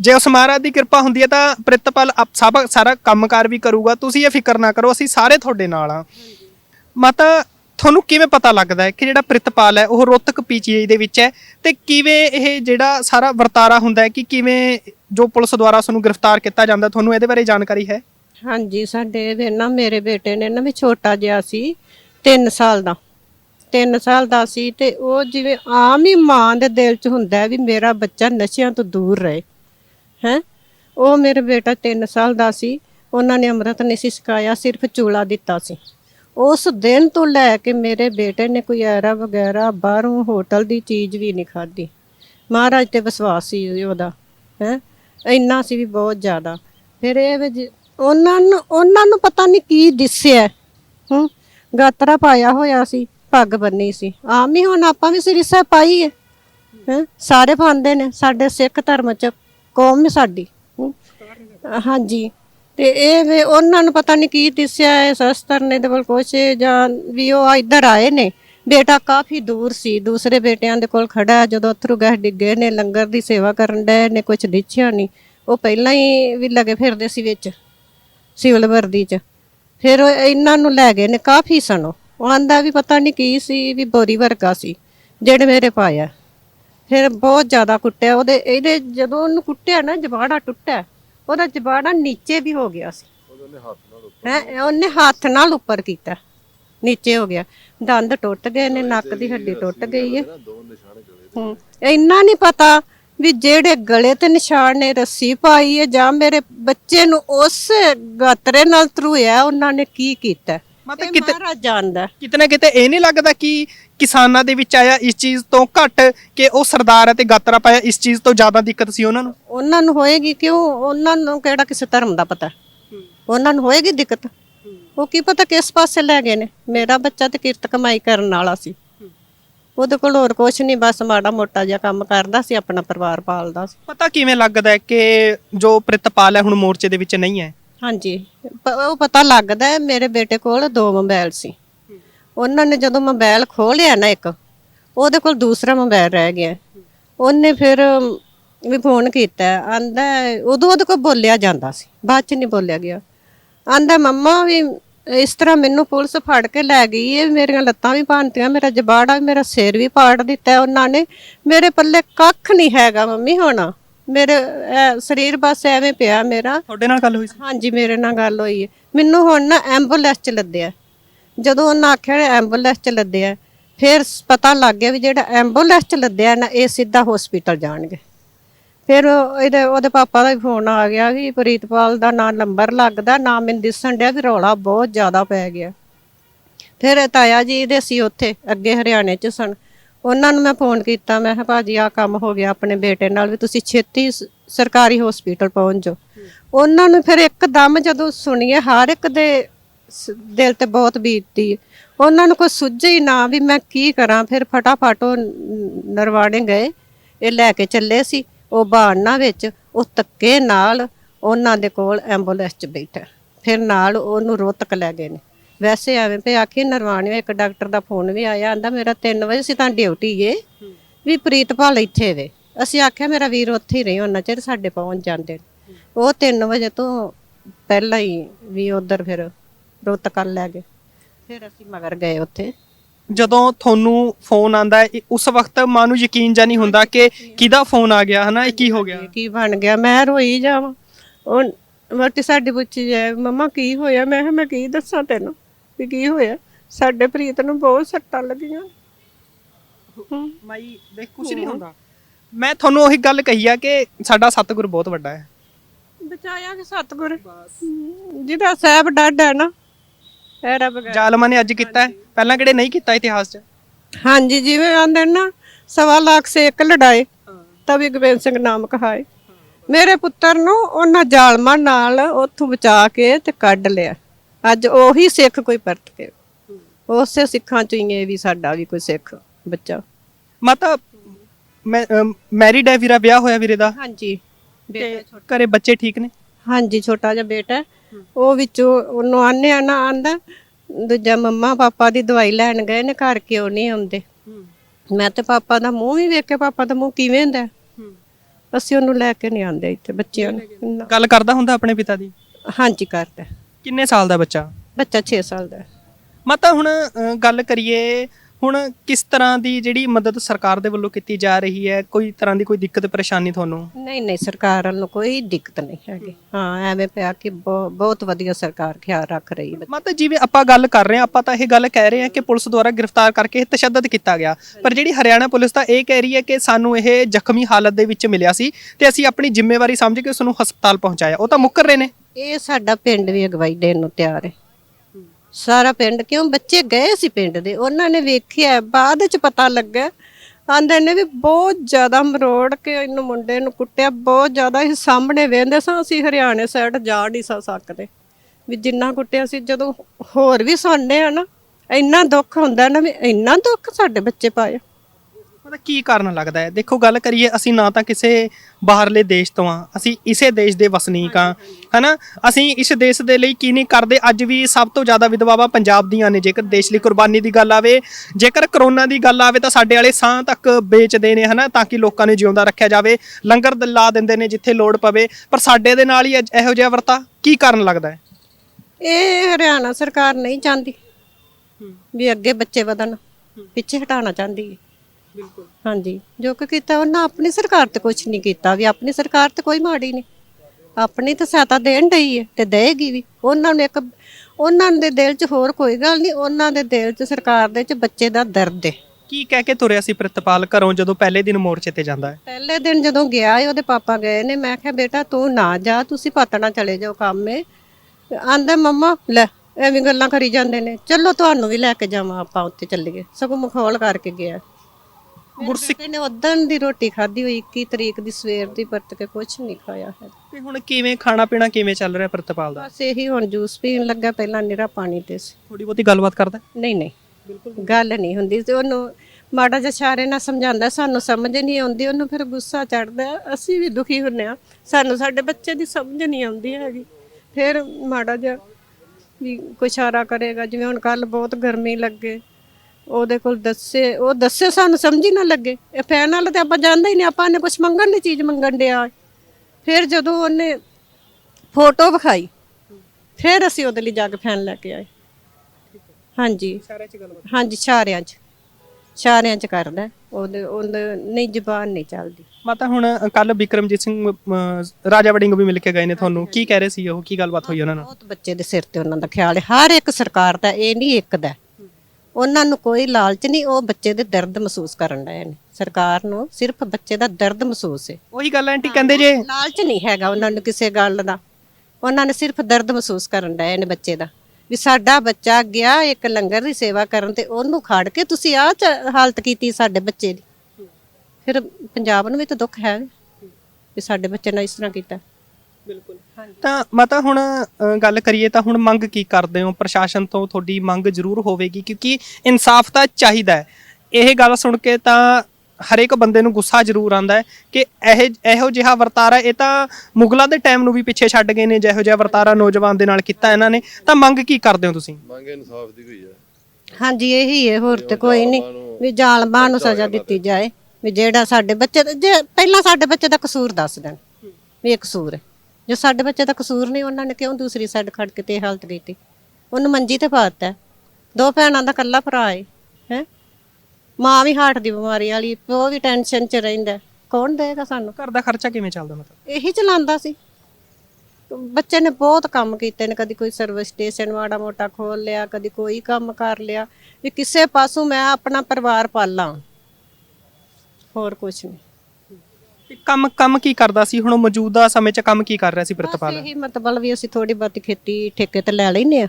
ਜੇ ਉਸ ਮਹਾਰਾਜ ਦੀ ਕਿਰਪਾ ਹੁੰਦੀ ਹੈ ਤਾਂ ਪ੍ਰਿਤਪਾਲ ਆਪ ਸਭ, ਸਾਰਾ ਕੰਮਕਾਰ ਵੀ ਕਰੂਗਾ। ਤੁਸੀਂ ਇਹ ਫਿਕਰ ਨਾ ਕਰੋ, ਅਸੀਂ ਸਾਰੇ ਤੁਹਾਡੇ ਨਾਲ ਆ ਮਾਤਾ, ਤੁਹਾਨੂੰ ਕਿਵੇਂ ਪਤਾ ਲੱਗਦਾ ਹੈ ਕਿ ਜਿਹੜਾ ਪ੍ਰਿਤਪਾਲ ਹੈ, ਉਹ ਰੋਤਕ ਪੀਜੀਆਈ ਦੇ ਵਿੱਚ ਹੈ? ਤੇ ਕਿਵੇਂ ਇਹ ਜਿਹੜਾ ਸਾਰਾ ਵਰਤਾਰਾ ਹੁੰਦਾ ਹੈ ਕਿ ਕਿਵੇਂ ਜੋ ਪੁਲਿਸ ਦੁਆਰਾ ਉਸ ਨੂੰ ਗ੍ਰਿਫਤਾਰ ਕੀਤਾ ਜਾਂਦਾ, ਤੁਹਾਨੂੰ ਇਹਦੇ ਬਾਰੇ ਜਾਣਕਾਰੀ ਹੈ? ਹਾਂਜੀ, ਸਾਡੇ ਵੀ ਨਾ ਮੇਰੇ ਬੇਟੇ ਨੇ ਨਾ ਵੀ ਛੋਟਾ ਜਿਹਾ ਸੀ 3 ਸਾਲ ਦਾ। 3 ਸਾਲ ਦਾ ਸੀ ਤੇ ਉਹ ਜਿਵੇਂ ਆਮ ਹੀ ਮਾਂ ਦੇ ਦਿਲ 'ਚ ਹੁੰਦਾ ਵੀ ਮੇਰਾ ਬੱਚਾ ਨਸ਼ਿਆਂ ਤੋਂ ਦੂਰ ਰਹੇ, ਹੈ? ਉਹ ਮੇਰੇ ਬੇਟਾ 3 ਸਾਲ ਦਾ ਸੀ, ਉਹਨਾਂ ਨੇ ਅੰਮ੍ਰਿਤ ਨਹੀਂ ਸੀ ਸਿਖਾਇਆ ਸਿਰਫ ਚੂਲਾ ਦਿੱਤਾ ਸੀ। ਉਸ ਦਿਨ ਤੋਂ ਲੈ ਕੇ ਮੇਰੇ ਬੇਟੇ ਨੇ ਕੋਈ ਐਰਾ ਵਗੈਰਾ ਬਾਹਰੋਂ ਹੋਟਲ ਦੀ ਚੀਜ਼ ਵੀ ਨਹੀਂ ਖਾਧੀ। ਮਹਾਰਾਜ ਤੇ ਵਿਸ਼ਵਾਸ ਸੀ ਉਹਦਾ, ਹੈ? ਇੰਨਾ ਸੀ ਵੀ ਬਹੁਤ ਜ਼ਿਆਦਾ। ਫਿਰ ਇਹ ਉਹਨਾਂ ਨੂੰ ਉਹਨਾਂ ਨੂੰ ਪਤਾ ਨਹੀਂ ਕੀ ਦਿਸਿਆ, ਹੂੰ? ਗਾਤਰਾ ਪਾਇਆ ਹੋਇਆ ਸੀ। ਪੱਗ ਬੰਨੀ ਸੀ। ਆਮ ਹੀ ਹੁਣ ਆਪਾਂ ਵੀ ਸਿਰਿਸਾ ਪਾਈ ਹੈ ਹੈਂ? ਸਾਰੇ ਪਾਉਂਦੇ ਨੇ, ਸਾਡੇ ਸਿੱਖ ਧਰਮ ਚ ਕੌਮ ਹੈ ਸਾਡੀ। ਹੂੰ। ਹਾਂਜੀ। ਤੇ ਇਹ ਵੀ ਉਹਨਾਂ ਨੂੰ ਪਤਾ ਨਹੀਂ ਕੀ ਦਿਸਿਆ ਹੈ ਸ਼ਸਤਰ ਨੇ ਦੇ ਕੋਲ ਕੁਛ ਜਾਂ ਵੀ ਉਹ ਇੱਧਰ ਆਏ ਨੇ। ਬੇਟਾ ਕਾਫੀ ਦੂਰ ਸੀ, ਦੂਸਰੇ ਬੇਟਿਆਂ ਦੇ ਕੋਲ ਖੜਾ ਹੈ। ਜਦੋਂ ਅਥਰੂ ਗੈਸ ਡਿੱਗੇ ਨੇ, ਲੰਗਰ ਦੀ ਸੇਵਾ ਕਰਨ ਡਏ ਨੇ, ਕੁਛ ਦਿਛਿਆ ਨਹੀਂ ਉਹ ਪਹਿਲਾਂ ਹੀ ਵੀ ਲਗੇ ਫਿਰਦੇ ਸੀ ਵਿੱਚ, ਸਿਵਲ ਵਰਦੀ ਚ। ਫਿਰ ਉਹ ਇਹਨਾਂ ਨੂੰ ਲੈ ਗਏ ਨੇ ਕਾਫੀ ਸਨ ਉਹ ਆਂਦਾ ਵੀ ਪਤਾ ਨਹੀਂ ਕੀ ਸੀ ਵੀ ਬੋਰੀ ਵਰਗਾ ਸੀ ਜਿਹੜੇ ਮੇਰੇ ਪਾਇਆ। ਫਿਰ ਬਹੁਤ ਜ਼ਿਆਦਾ ਕੁੱਟਿਆ ਉਹਦੇ ਇਹਦੇ ਜਦੋਂ ਉਹਨੂੰ ਕੁੱਟਿਆ ਨਾ ਜਬਾੜਾ ਟੁੱਟਿਆ ਉਹਦਾ ਜਬਾੜਾ ਨੀਚੇ ਵੀ ਹੋ ਗਿਆ ਸੀ। ਹੈ ਉਹਨੇ ਹੱਥ ਨਾਲ ਉੱਪਰ ਕੀਤਾ ਨੀਚੇ ਹੋ ਗਿਆ। ਦੰਦ ਟੁੱਟ ਗਏ ਨੇ ਨੱਕ ਦੀ ਹੱਡੀ ਟੁੱਟ ਗਈ ਹੈ। ਹੂੰ ਇੰਨਾ ਨਹੀਂ ਪਤਾ ਵੀ ਜਿਹੜੇ ਗਲੇ ਤੇ ਨਿਸ਼ਾਨ ਨੇ ਰੱਸੀ ਪਾਈ ਹੈ ਜਾਂ ਮੇਰੇ ਬੱਚੇ ਨੂੰ ਉਸ ਗਾਤਰੇ ਨਾਲ ਧਰੂਇਆ ਉਹਨਾਂ ਨੇ ਕੀ ਕੀਤਾ। ਮਤਲਬ ਕਿਤੇ ਮਹਾਰਾਜ ਜਾਣਦਾ। ਕਿਤੇ ਨਾ ਕਿਤੇ ਇਹ ਨਹੀਂ ਲੱਗਦਾ ਕਿ ਕਿਸਾਨਾਂ ਦੇ ਵਿੱਚ ਆਇਆ ਇਸ ਚੀਜ਼ ਤੋਂ ਘੱਟ ਕਿ ਉਹ ਸਰਦਾਰ ਹੈ ਤੇ ਗਾਤਰਾ ਪਾਇਆ ਇਸ ਚੀਜ਼ ਤੋਂ ਜ਼ਿਆਦਾ ਦਿੱਕਤ ਸੀ ਉਹਨਾਂ ਨੂੰ? ਉਹਨਾਂ ਨੂੰ ਹੋਏਗੀ ਕਿਉਂ? ਉਹਨਾਂ ਨੂੰ ਕਿਹੜਾ ਕਿਸੇ ਧਰਮ ਦਾ ਪਤਾ? ਉਹਨਾਂ ਨੂੰ ਹੋਏਗੀ ਦਿੱਕਤ? ਉਹ ਕੀ ਪਤਾ ਕਿਸ ਪਾਸੇ ਲੈ ਗਏ ਨੇ? ਮੇਰਾ ਬੱਚਾ ਤੇ ਕਿਰਤ ਕਮਾਈ ਕਰਨ ਵਾਲਾ ਸੀ। ਉਹਦੇ ਕੋਲ ਹੋਰ ਕੁਝ ਨਹੀਂ ਬਸ ਮਾੜਾ ਮੋਟਾ ਜਿਹਾ ਕੰਮ ਕਰਦਾ ਸੀ ਆਪਣਾ ਪਰਿਵਾਰ ਪਾਲਦਾ ਸੀ। ਪਤਾ ਕਿਵੇਂ ਲੱਗਦਾ ਹੈ ਕਿ ਜੋ ਪ੍ਰਿਤਪਾਲ ਹੈ ਹੁਣ ਮੋਰਚੇ ਦੇ ਵਿੱਚ ਨਹੀਂ ਹੈ? ਹਾਂਜੀ। ਪ- ਉਹ ਪਤਾ ਲੱਗਦਾ ਹੈ ਮੇਰੇ ਬੇਟੇ ਕੋਲ ਦੋ ਮੋਬਾਈਲ ਸੀ। ਉਹਨਾਂ ਨੇ ਜਦੋਂ ਮੋਬਾਈਲ ਖੋਲਿਆ ਨਾ ਇੱਕ ਉਹਦੇ ਕੋਲ ਦੂਸਰਾ ਮੋਬਾਈਲ ਰਹਿ ਗਿਆ। ਉਹਨੇ ਫਿਰ ਅਮ, ਵੀ ਫੋਨ ਕੀਤਾ। ਆਂਦਾ ਉਦੋਂ ਉਹਦੇ ਕੋਲ ਬੋਲਿਆ ਜਾਂਦਾ ਸੀ। ਬਾਅਦ ਚ ਨਹੀਂ ਬੋਲਿਆ ਗਿਆ। ਆਂਦਾ ਮੰਮਾ ਵੀ ਇਸ ਤਰ੍ਹਾਂ ਮੈਨੂੰ ਪੁਲਿਸ ਫੜ ਕੇ ਲੈ ਗਈ ਏ ਮੇਰੀਆਂ ਲੱਤਾਂ ਵੀ ਭੰਨਤੀਆਂ ਮੇਰਾ ਜਬਾੜਾ ਵੀ ਮੇਰਾ ਸਿਰ ਵੀ ਪਾੜ ਦਿੱਤਾ ਉਹਨਾਂ ਨੇ। ਮੇਰੇ ਪੱਲੇ ਕੱਖ ਨਹੀਂ ਹੈਗਾ ਮੰਮੀ ਹੁਣ। ਮੇਰੇ ਅਹ, ਸਰੀਰ ਬਸ ਐਵੇਂ ਪਿਆ ਮੇਰਾ। ਤੁਹਾਡੇ ਨਾਲ ਗੱਲ ਹੋਈ ਸੀ? ਹਾਂਜੀ ਮੇਰੇ ਨਾਲ ਗੱਲ ਹੋਈ ਹੈ। ਮੈਨੂੰ ਹੁਣ ਨਾ ਐਂਬੂਲੈਂਸ ਚ ਲੱਦਿਆ। ਜਦੋਂ ਉਹਨਾਂ ਆਖਿਆ ਐਂਬੂਲੈਂਸ ਚ ਲੱਦਿਆ ਫਿਰ ਸ- ਪਤਾ ਲੱਗ ਗਿਆ ਵੀ ਜਿਹੜਾ ਐਂਬੂਲੈਂਸ ਚ ਲੱਦਿਆ ਨਾ ਇਹ ਸਿੱਧਾ ਹਸਪੀਟਲ ਜਾਣਗੇ। ਫਿਰ ਉਹ- ਇਹਦੇ ਉਹਦੇ ਪਾਪਾ ਦਾ ਵੀ ਫੋਨ ਆ ਗਿਆ ਵੀ ਪ੍ਰੀਤਪਾਲ ਦਾ ਨਾਂ ਨੰਬਰ ਲੱਗਦਾ ਨਾ ਮੈਨੂੰ ਦਿਸਣ ਡਿਆ ਵੀ ਰੌਲਾ ਬਹੁਤ ਜ਼ਿਆਦਾ ਪੈ ਗਿਆ। ਫਿਰ ਤਾਇਆ ਜੀ ਦੇ ਸੀ ਉੱਥੇ ਅੱਗੇ ਹਰਿਆਣੇ ਚ ਸਨ। ਉਹਨਾਂ ਨੂੰ ਮੈਂ ਫੋਨ ਕੀਤਾ, ਮੈਂ ਕਿਹਾ ਭਾਜੀ ਆ ਕੰਮ ਹੋ ਗਿਆ ਆਪਣੇ ਬੇਟੇ ਨਾਲ ਵੀ ਤੁਸੀਂ ਛੇਤੀ ਸ- ਸਰਕਾਰੀ ਹਸਪੀਟਲ ਪਹੁੰਚ ਜਾਓ। ਉਹਨਾਂ ਨੂੰ ਫਿਰ ਇੱਕਦਮ ਜਦੋਂ ਸੁਣੀਏ, ਹਰ ਇੱਕ ਦੇ ਸ- ਦਿਲ ਤੇ ਬਹੁਤ ਬੀਤਦੀ ਹੈ। ਉਹਨਾਂ ਨੂੰ ਕੋਈ ਸੁੱਝੇ ਹੀ ਨਾ ਵੀ ਮੈਂ ਕੀ ਕਰਾਂ, ਫਿਰ ਫਟਾਫਟ ਉਹ ਨ- ਨਰਵਾਣੇ ਗਏ, ਇਹ ਲੈ ਕੇ ਚੱਲੇ ਸੀ, ਉਹ ਬਾਣਾ ਵਿੱਚ ਉਹ ਧੱਕੇ ਨਾਲ ਉਹਨਾਂ ਦੇ ਕੋਲ ਐਂਬੂਲੈਂਸ 'ਚ ਬੈਠਾ। ਫਿਰ ਨਾਲ ਉਹਨੂੰ ਰੋਤਕ ਲੈ ਗਏ ਨੇ। ਵੈਸੇ ਐਵੇਂ ਪਏ ਆਖੀ ਨਰਵਾਣੇ ਇੱਕ ਡਾਕਟਰ ਦਾ ਫੋਨ ਵੀ ਆਇਆ ਆਂਦਾ ਮੇਰਾ 3 ਵਜੇ ਸੀ ਤਾਂ ਡਿਊਟੀ ਏ ਵੀ ਪ੍ਰੀਤਪਾਲ ਇੱਥੇ ਵੇ। ਅਸੀਂ ਆਖਿਆ ਮੇਰਾ ਵੀਰ ਉੱਥੇ ਹੀ ਰਹੇ ਉਹਨਾਂ ਚਿਰ ਸਾਡੇ ਪਹੁੰਚ ਜਾਂਦੇ ਨੇ। ਉਹ 3 ਵਜੇ ਤੋਂ ਪਹਿਲਾਂ ਹੀ ਵੀ ਉਧਰ ਫਿਰ ਰੋਤਕ ਲੈ ਗਏ। ਫਿਰ ਅਸੀਂ ਮਗਰ ਗਏ ਉੱਥੇ। ਜਦੋਂ ਤੁਹਾਨੂੰ ਫੋਨ ਆਂਦਾ ਹੈ ਇਹ- ਉਸ ਵਕਤ ਮਾਂ ਨੂੰ ਯਕੀਨ ਜਾਂ ਨਹੀਂ ਹੁੰਦਾ ਕਿ ਕਿਹਦਾ ਫੋਨ ਆ ਗਿਆ ਹਨਾ? ਇਹ ਕੀ ਹੋ ਗਿਆ? ਇਹ ਕੀ ਬਣ ਗਿਆ? ਮੈਂ ਰੋਈ ਜਾਵਾਂ। ਉਹ ਵਰਤੀ ਸਾਡੀ ਪੁੱਛੀ ਜਾਏ ਮਮਾ ਕੀ ਹੋਇਆ? ਮੈਂ ਕਿਹਾ ਮੈਂ ਕੀ ਦੱਸਾਂ ਤੈਨੂੰ? ਵੀ ਕੀ ਹੋਇਆ? ਸਾਡੇ ਪ੍ਰੀਤ ਨੂੰ ਬਹੁਤ ਸੱਟਾਂ ਲੱਗੀਆਂ। ਮਾਈ ਦੇਖ ਕੁਝ ਨਹੀਂ ਹੁੰਦਾ। ਮੈਂ ਤੁਹਾਨੂੰ ਉਹੀ ਗੱਲ ਕਹੀ ਆ ਕਿ ਸਾਡਾ ਸਤਿਗੁਰ ਬਹੁਤ ਵੱਡਾ ਹੈ। ਬਚਾਇਆ ਕਿ ਸਤਗੁਰ? ਜਿਹਦਾ ਸਾਹਿਬ ਡੱਡ ਹੈ ਨਾ ਇਹ ਰੱਬ ਗਾ- ਜ਼ਾਲਮਾਂ ਨੇ ਅੱਜ ਕੀਤਾ ਪਹਿਲਾਂ ਕਿਹੜੇ ਨਹੀਂ ਕੀਤਾ ਇਤਿਹਾਸ 'ਚ? ਹਾਂਜੀ ਜਿਵੇਂ ਆਂਦੇ ਨਾ ਸਵਾ ਲੱਖ ਸੇ ਇੱਕ ਲੜਾਏ ਤਵੀ ਗੋਬਿੰਦ ਸਿੰਘ ਨਾਮ ਕਹਾਏ। ਮੇਰੇ ਪੁੱਤਰ ਨੂੰ ਉਹਨਾਂ ਜ਼ਾਲਮਾਂ ਨਾਲ ਉੱਥੋਂ ਬਚਾ ਕੇ ਤੇ ਕੱਢ ਲਿਆ। ਅੱਜ ਉਹੀ ਸਿੱਖ ਕੋਈ ਪਰਤ ਕੇ। ਉਸੇ ਸਿੱਖਾਂ ਚੋਂ ਹੀ ਇਹ ਵੀ ਸਾਡਾ ਵੀ ਕੋਈ ਸਿੱਖ ਬੱਚਾ। ਮਾਤਾ ਮੈਰਿਡ ਹੈ ਵੀਰਾ ਵਿਆਹ ਹੋਇਆ ਵੀਰੇ ਦਾ? ਹਾਂਜੀ ਘਰੇ ਬੱਚੇ ਠੀਕ ਨੇ? ਹਾਂਜੀ ਛੋਟਾ ਜਿਹਾ ਬੇਟਾ। ਉਹ ਵਿੱਚੋਂ ਉਹਨੂੰ ਆਨੇ ਆ ਨਾ ਆਂਦਾ ਦੂਜਾ ਮੰਮਾ ਪਾਪਾ ਦੀ ਦਵਾਈ ਲੈਣ ਗਏ ਨੇ ਘਰ ਕਿਉਂ ਨਹੀਂ ਆਉਂਦੇ? ਮੈਂ ਤੇ ਪਾਪਾ ਦਾ ਮੂੰਹ ਵੀ ਵੇਖ ਕੇ ਪਾਪਾ ਦਾ ਮੂੰਹ ਕਿਵੇਂ ਹੁੰਦਾ? ਅਸੀਂ ਉਹਨੂੰ ਲੈ ਕੇ ਨਹੀਂ ਆਂਦੇ ਇੱਥੇ ਬੱਚਿਆਂ ਨਾ। ਗੱਲ ਕਰਦਾ ਹੁੰਦਾ ਆਪਣੇ ਪਿਤਾ ਦੀ? ਹਾਂਜੀ ਕਰਦਾ। ਕਿੰਨੇ ਸਾਲ ਦਾ ਬੱਚਾ? ਬੱਚਾ 6 ਸਾਲ ਦਾ ਹੈ। ਮਾਤਾ ਹੁਣ ਅ, ਗੱਲ ਕਰੀਏ ਹੁਣ ਕਿਸ ਤਰ੍ਹਾਂ ਦੀ ਜਿਹੜੀ ਮਦਦ ਸਰਕਾਰ ਦੇ ਵੱਲੋਂ ਕੀਤੀ ਜਾ ਰਹੀ ਹੈ? ਕੋਈ ਤਰ੍ਹਾਂ ਦੀ ਕੋਈ ਦਿੱਕਤ ਪਰੇਸ਼ਾਨੀ ਤੁਹਾਨੂੰ? ਨਹੀਂ ਨਹੀਂ ਸਰਕਾਰ ਵੱਲੋਂ ਕੋਈ ਦਿੱਕਤ ਨਹੀਂ ਹੈਗੀ। ਹਾਂ ਐਵੇਂ ਪਿਆ ਕਿ ਬਹੁ- ਬਹੁਤ ਵਧੀਆ ਸਰਕਾਰ ਖਿਆਲ ਰੱਖ ਰਹੀ ਹੈ। ਮਾਤਾ ਜਿਵੇਂ ਆਪਾਂ ਗੱਲ ਕਰ ਰਹੇ ਹਾਂ ਆਪਾਂ ਤਾਂ ਇਹ ਗੱਲ ਕਹਿ ਰਹੇ ਹਾਂ ਕਿ ਪੁਲਿਸ ਦੁਆਰਾ ਗ੍ਰਿਫਤਾਰ ਕਰਕੇ ਤਸ਼ੱਦਦ ਕੀਤਾ ਗਿਆ। ਪਰ ਜਿਹੜੀ ਹਰਿਆਣਾ ਪੁਲਿਸ ਤਾਂ ਇਹ ਕਹਿ ਰਹੀ ਹੈ ਕਿ ਸਾਨੂੰ ਇਹ ਜ਼ਖਮੀ ਹਾਲਤ ਦੇ ਵਿੱਚ ਮਿਲਿਆ ਸੀ ਤੇ ਅਸੀਂ ਆਪਣੀ ਜ਼ਿੰਮੇਵਾਰੀ ਸਮਝ ਕੇ ਉਸ ਨੂੰ ਹਸਪਤਾਲ ਪਹੁੰਚਾਇਆ। ਉਹ ਤਾਂ ਮੁੱਕਰ ਰਹੇ ਨੇ। ਇਹ ਸਾਡਾ ਪਿੰਡ ਵੀ ਅਗਵਾਈ ਦੇਣ ਨੂੰ ਤਿਆਰ ਹੈ। ਸਾਰਾ ਪਿੰਡ, ਕਿਉਂ? ਬੱਚੇ ਗਏ ਸੀ ਪਿੰਡ ਦੇ। ਉਹਨਾਂ ਨੇ ਵੇਖਿਆ, ਬਾਅਦ ਚ ਪਤਾ ਲੱਗਾ। ਆਂਦੇ ਨੇ ਵੀ ਬਹੁਤ ਜ਼ਿਆਦਾ ਮਰੋੜ ਕੇ ਇਹਨੂੰ ਮੁੰਡੇ ਨੂੰ ਕੁੱਟਿਆ। ਬਹੁਤ ਜ਼ਿਆਦਾ ਹੀ ਸਾਹਮਣੇ ਵੇਂਦੇ ਸਾਂ, ਅਸੀਂ ਹਰਿਆਣੇ ਸਾਈਡ ਜਾ ਨਹੀਂ ਸਾ ਸਕਦੇ। ਵੀ ਜਿੰਨਾ ਕੁੱਟਿਆ ਸੀ, ਜਦੋਂ ਹੋਰ ਵੀ ਸੁਣਨੇ ਆ ਨਾ, ਇੰਨਾ ਦੁੱਖ ਹੁੰਦਾ ਨਾ ਵੀ ਇੰਨਾ ਦੁੱਖ ਸਾਡੇ ਬੱਚੇ ਪਾਏ ਮਤਲਬ ਕੀ ਕਾਰਨ ਲੱਗਦਾ ਹੈ? ਦੇਖੋ, ਗੱਲ ਕਰੀਏ, ਅਸੀਂ ਨਾ ਤਾਂ ਕਿਸੇ ਬਾਹਰਲੇ ਦੇਸ਼ ਤੋਂ ਆ ਅਸੀਂ ਇਸੇ ਦੇਸ਼ ਦੇ ਵਸਨੀਕ ਆ ਹਨਾ? ਅਸੀਂ ਇਸ ਦੇਸ਼ ਦੇ ਲਈ ਕੀ ਨਹੀਂ ਕਰਦੇ? ਅੱਜ ਵੀ ਸਭ ਤੋਂ ਜ਼ਿਆਦਾ ਵਿਧਵਾਵਾਂ ਪੰਜਾਬ ਦੀਆਂ ਨੇ। ਜੇਕਰ ਦੇਸ਼ ਲਈ ਕੁਰਬਾਨੀ ਦੀ ਗੱਲ ਆਵੇ, ਜੇਕਰ ਕਰੋਨਾ ਦੀ ਗੱਲ ਆਵੇ, ਤਾਂ ਸਾਡੇ ਵਾਲੇ ਸਾਹ ਤੱਕ ਵੇਚਦੇ ਨੇ, ਹਨਾ? ਤਾਂ ਕਿ ਲੋਕਾਂ ਨੂੰ ਜਿਉਂਦਾ ਰੱਖਿਆ ਜਾਵੇ। ਲੰਗਰ ਲਾ ਦਿੰਦੇ ਨੇ ਜਿੱਥੇ ਲੋੜ ਪਵੇ। ਪਰ ਸਾਡੇ ਦੇ ਨਾਲ ਹੀ ਅੱਜ ਇਹੋ ਜਿਹਾ ਵਰਤਾ ਕੀ ਕਾਰਨ ਲੱਗਦਾ ਹੈ? ਇਹ ਹਰਿਆਣਾ ਸਰਕਾਰ ਨਹੀਂ ਚਾਹੁੰਦੀ ਵੀ ਅੱਗੇ ਬੱਚੇ ਵਧਣ, ਪਿੱਛੇ ਹਟਾਉਣਾ ਚਾਹੁੰਦੀ ਹੈ। ਬਿਲਕੁਲ। ਹਾਂਜੀ। ਜੋ ਕਿ ਕੀਤਾ ਉਹਨਾਂ ਆਪਣੀ ਸਰਕਾਰ ਤੇ ਕੁਝ ਨਹੀਂ ਕੀਤਾ ਵੀ ਆਪਣੀ ਸਰਕਾਰ ਤੇ ਕੋਈ ਮਾੜੀ ਨਹੀਂ। ਆਪਣੀ ਤਾਂ ਸਹਾਇਤਾ ਦੇਣ ਡਈ ਹੈ ਤੇ ਦੇਗੀ ਵੀ। ਉਹਨਾਂ ਨੂੰ ਇੱਕ ਉਹਨਾਂ ਦੇ ਦਿਲ 'ਚ ਹੋਰ ਕੋਈ ਗੱਲ ਨਹੀਂ ਉਹਨਾਂ ਦੇ ਦਿਲ 'ਚ ਸਰਕਾਰ ਦੇ 'ਚ ਬੱਚੇ ਦਾ ਦਰਦ ਹੈ ਕੀ ਕਹਿ ਕੇ ਤੁਰਿਆ ਸੀ ਪ੍ਰਿਤਪਾਲ ਘਰੋਂ ਜਦੋਂ ਪਹਿਲੇ ਦਿਨ ਮੋਰਚੇ ਤੇ ਜਾਂਦਾ ਹੈ? ਪਹਿਲੇ ਦਿਨ ਜਦੋਂ ਗਿਆ ਏ ਉਹਦੇ ਪਾਪਾ ਗਏ ਨੇ। ਮੈਂ ਕਿਹਾ ਬੇਟਾ ਤੂੰ ਨਾ ਜਾ ਤੁਸੀਂ ਪਤਣਾ ਚਲੇ ਜਾਓ ਕੰਮ ਏ। ਆਂਦਾ ਮੰਮਾ ਲੈ ਐਵੇਂ ਗੱਲਾਂ ਕਰੀ ਜਾਂਦੇ ਨੇ। ਚਲੋ ਤੁਹਾਨੂੰ ਵੀ ਲੈ ਕੇ ਜਾਵਾਂ ਆਪਾਂ ਉੱਥੇ ਚੱਲੀਏ। ਸਗੋਂ ਮਖੌਲ ਕਰਕੇ ਗਿਆ। ਗੁਰਸਿੱਖ ਨੇ ਉਦੋਂ ਦੀ ਰੋਟੀ ਖਾਧੀ ਹੋਈ 21 ਤਰੀਕ ਦੀ ਸਵੇਰ ਦੀ ਪਰਤ ਕੇ ਕੁਝ ਨਹੀਂ ਖਾਇਆ ਹੈ। ਤੇ ਹੁਣ ਕਿਵੇਂ ਖਾਣਾ ਪੀਣਾ ਕਿਵੇਂ ਚੱਲ ਰਿਹਾ ਪ੍ਰਿਤਪਾਲ ਦਾ? ਬਸ ਇਹੀ ਹੁਣ ਜੂਸ ਪੀਣ ਲੱਗਾ ਪਹਿਲਾਂ ਨਿਰਾ ਪਾਣੀ ਤੇ ਸੀ। ਥੋੜੀ ਬਹੁਤੀ ਗੱਲਬਾਤ ਕਰਦਾ? ਨਹੀਂ ਨਹੀਂ। ਬਿਲਕੁਲ। ਗੱਲ ਨਹੀਂ ਹੁੰਦੀ ਤੇ ਉਹਨੂੰ ਮਾੜਾ ਜਿਹਾ ਇਸ਼ਾਰੇ ਨਾਲ ਸਮਝਾਉਂਦਾ ਸਾਨੂੰ ਸਮਝ ਨਹੀਂ ਆਉਂਦੀ ਉਹਨੂੰ ਫਿਰ ਗੁੱਸਾ ਚੜਦਾ ਅਸੀਂ ਵੀ ਦੁਖੀ ਹੁੰਨੇ ਆ ਸਾਨੂੰ ਸਾਡੇ ਬੱਚੇ ਦੀ ਸਮਝ ਨਹੀਂ ਆਉਂਦੀ ਹੈਗੀ। ਫਿਰ ਮਾੜਾ ਜਿਹਾ ਵੀ ਕੋਈ ਇਸ਼ਾਰਾ ਕਰੇਗਾ ਜਿਵੇਂ ਹੁਣ ਕੱਲ ਬਹੁਤ ਗਰਮੀ ਲੱਗੇ। ਉਹਦੇ ਕੋਲ ਦੱਸੇ ਉਹ ਦੱਸੇ ਸਾਨੂੰ ਸਮਝ ਹੀ ਨਾ ਲੱਗੇ। ਇਹ ਫੈਨ ਨਾਲ ਤੇ ਆਪਾਂ ਜਾਣਦੇ ਹੀ ਨਹੀਂ ਆਪਾਂ ਨੇ ਕੁਝ ਮੰਗਣ ਦੀ ਚੀਜ਼ ਮੰਗਣ ਡਿਆ ਫਿਰ ਜਦੋਂ ਉਹਨੇ ਫੋਟੋ ਵਿਖਾਈ ਫਿਰ ਅਸੀਂ ਉਹਦੇ ਲਈ ਜਾ ਕੇ ਫੈਨ ਲੈ ਕੇ ਆਏ। ਹਾਂਜੀ। ਸਾਰਿਆਂ 'ਚ ਗੱਲਬਾਤ। ਹਾਂਜੀ ਇਸ਼ਾਰਿਆਂ 'ਚ। ਇਸ਼ਾਰਿਆਂ 'ਚ ਕਰਦਾ। ਉਹਦੇ ਉਹਦੇ ਨਹੀਂ ਜ਼ਬਾਨ ਨਹੀਂ ਚੱਲਦੀ। ਮਾਤਾ ਹੁਣ ਕੱਲ ਵਿਕਰਮਜੀਤ ਸਿੰਘ ਰਾਜਾ ਵੜਿੰਗ ਵੀ ਮਿਲ ਕੇ ਗਏ ਨੇ ਤੁਹਾਨੂੰ। ਕੀ ਕਹਿ ਰਹੇ ਸੀ ਉਹ? ਕੀ ਗੱਲਬਾਤ ਹੋਈ ਉਹਨਾਂ ਨਾਲ? ਬਹੁਤ ਬੱਚੇ ਦੇ ਸਿਰ ਤੇ ਉਹਨਾਂ ਦਾ ਖਿਆਲ ਹੈ। ਹਰ ਇੱਕ ਸਰਕਾਰ ਦਾ ਇਹ ਨਹੀਂ ਇੱਕ ਦਾ। ਉਹਨਾਂ ਨੂੰ ਕੋਈ ਲਾਲਚ ਨਹੀਂ ਉਹ ਬੱਚੇ ਦੇ ਦਰਦ ਮਹਿਸੂਸ ਕਰਨ ਡਏ ਨੇ। ਸਰਕਾਰ ਨੂੰ ਸਿਰਫ ਬੱਚੇ ਦਾ ਦਰਦ ਮਹਿਸੂਸ ਹੈ ਉਹੀ ਗੱਲ ਆਂਟੀ ਕਹਿੰਦੇ ਜੇ। ਲਾਲਚ ਨਹੀਂ ਹੈਗਾ ਉਹਨਾਂ ਨੂੰ ਕਿਸੇ ਗੱਲ ਦਾ। ਉਹਨਾਂ ਨੇ ਸਿਰਫ ਦਰਦ ਮਹਿਸੂਸ ਕਰਨ ਡਏ ਨੇ ਬੱਚੇ ਦਾ। ਵੀ ਸਾਡਾ ਬੱਚਾ ਗਿਆ ਇੱਕ ਲੰਗਰ ਦੀ ਸੇਵਾ ਕਰਨ ਤੇ ਉਹਨੂੰ ਖੜ ਕੇ ਤੁਸੀਂ ਆਹ ਚ- ਹਾਲਤ ਕੀਤੀ ਸਾਡੇ ਬੱਚੇ ਦੀ। ਫਿਰ ਪੰਜਾਬ ਨੂੰ ਵੀ ਤਾਂ ਦੁੱਖ ਹੈ। ਵੀ ਸਾਡੇ ਬੱਚੇ ਨਾਲ ਇਸ ਤਰ੍ਹਾਂ ਕੀਤਾ। ਬਿਲਕੁਲ। ਤਾਂ ਮਾਤਾ ਹੁਣ ਅ, ਗੱਲ ਕਰੀਏ ਤਾਂ ਹੁਣ ਮੰਗ ਕੀ ਕਰਦੇ ਹੋ? ਪ੍ਰਸ਼ਾਸਨ ਤੋਂ ਤੁਹਾਡੀ ਮੰਗ ਜ਼ਰੂਰ ਹੋਵੇਗੀ ਕਿਉਂਕਿ ਇਨਸਾਫ ਤਾਂ ਚਾਹੀਦਾ ਹੈ। ਇਹ ਗੱਲ ਸੁਣ ਕੇ ਤਾਂ ਹਰੇਕ ਬੰਦੇ ਨੂੰ ਗੁੱਸਾ ਜ਼ਰੂਰ ਆਉਂਦਾ ਹੈ ਕਿ ਇਹ ਇਹੋ ਜਿਹਾ ਵਰਤਾਰਾ ਇਹ ਤਾਂ ਮੁਗਲਾਂ ਦੇ ਟਾਈਮ ਨੂੰ ਵੀ ਪਿੱਛੇ ਛੱਡ ਗਏ ਨੇ ਜਿਹੋ ਜਿਹਾ ਵਰਤਾਰਾ ਨੌਜਵਾਨ ਦੇ ਨਾਲ ਕੀਤਾ ਇਹਨਾਂ ਨੇ। ਤਾਂ ਮੰਗ ਕੀ ਕਰਦੇ ਹੋ ਤੁਸੀਂ? ਮੰਗ ਇਨਸਾਫ ਦੀ ਹੋਈ ਹੈ। ਹਾਂਜੀ ਇਹੀ ਹੈ ਹੋਰ ਤੇ ਕੋਈ ਨਹੀਂ ਵੀ ਜ਼ਾਲਮਾਂ ਨੂੰ ਸਜ਼ਾ ਦਿੱਤੀ ਜਾਏ ਵੀ ਜਿਹੜਾ ਸਾਡੇ ਬੱਚੇ ਦਾ- ਜੇ ਪਹਿਲਾਂ ਸਾਡੇ ਬੱਚੇ ਦਾ ਕਸੂਰ ਦੱਸ ਦੇਣ ਵੀ ਇਹ ਕਸੂਰ ਹੈ। ਜੋ ਸਾਡੇ ਬੱਚੇ ਦਾ ਕਸੂਰ ਨਹੀਂ ਉਹਨਾਂ ਨੇ ਕਿਉਂ ਦੂਸਰੀ ਸਾਈਡ ਖੜ ਕੇ ਤੇ ਹਾਲਤ ਕੀਤੀ? ਉਹਨੂੰ ਮੰਜੀ ਤੇ ਪਾਤਾ ਹੈ। ਦੋ ਭੈਣਾਂ ਦਾ ਕੱਲਾ ਭਰਾ ਹੈ ਹੈ? ਮਾਂ ਵੀ ਹਾਰਟ ਦੀ ਬਿਮਾਰੀ ਵਾਲੀ ਪਿਓ ਵੀ ਟੈਨਸ਼ਨ 'ਚ ਰਹਿੰਦਾ। ਕੌਣ ਦੇਗਾ ਸਾਨੂੰ? ਘਰ ਦਾ ਖਰਚਾ ਕਿਵੇਂ ਚੱਲਦਾ ਮਤਲਬ? ਇਹੀ ਚਲਾਉਂਦਾ ਸੀ। ਬੱਚੇ ਨੇ ਬਹੁਤ ਕੰਮ ਕੀਤੇ ਨੇ ਕਦੀ ਕੋਈ ਸਰਵਿਸ ਸਟੇਸ਼ਨ ਮਾੜਾ ਮੋਟਾ ਖੋਲ ਲਿਆ ਕਦੀ ਕੋਈ ਕੰਮ ਕਰ ਲਿਆ ਵੀ ਕਿਸੇ ਪਾਸੋਂ ਮੈਂ ਆਪਣਾ ਪਰਿਵਾਰ ਪਾਲਾਂ। ਹੋਰ ਕੁਝ ਨਹੀਂ। ਕੰਮ ਕੰਮ ਕੀ ਕਰਦਾ ਸੀ? ਹੁਣ ਮੌਜੂਦਾ ਸਮੇਂ 'ਚ ਕੰਮ ਕੀ ਕਰ ਰਿਹਾ ਸੀ ਪ੍ਰਿਤਪਾਲ? ਇਹੀ ਮਤਲਬ ਵੀ ਅਸੀਂ ਥੋੜੀ ਬਹੁਤੀ ਖੇਤੀ ਠੇਕੇ ਤੇ ਲੈ ਲੈਨੇ ਆ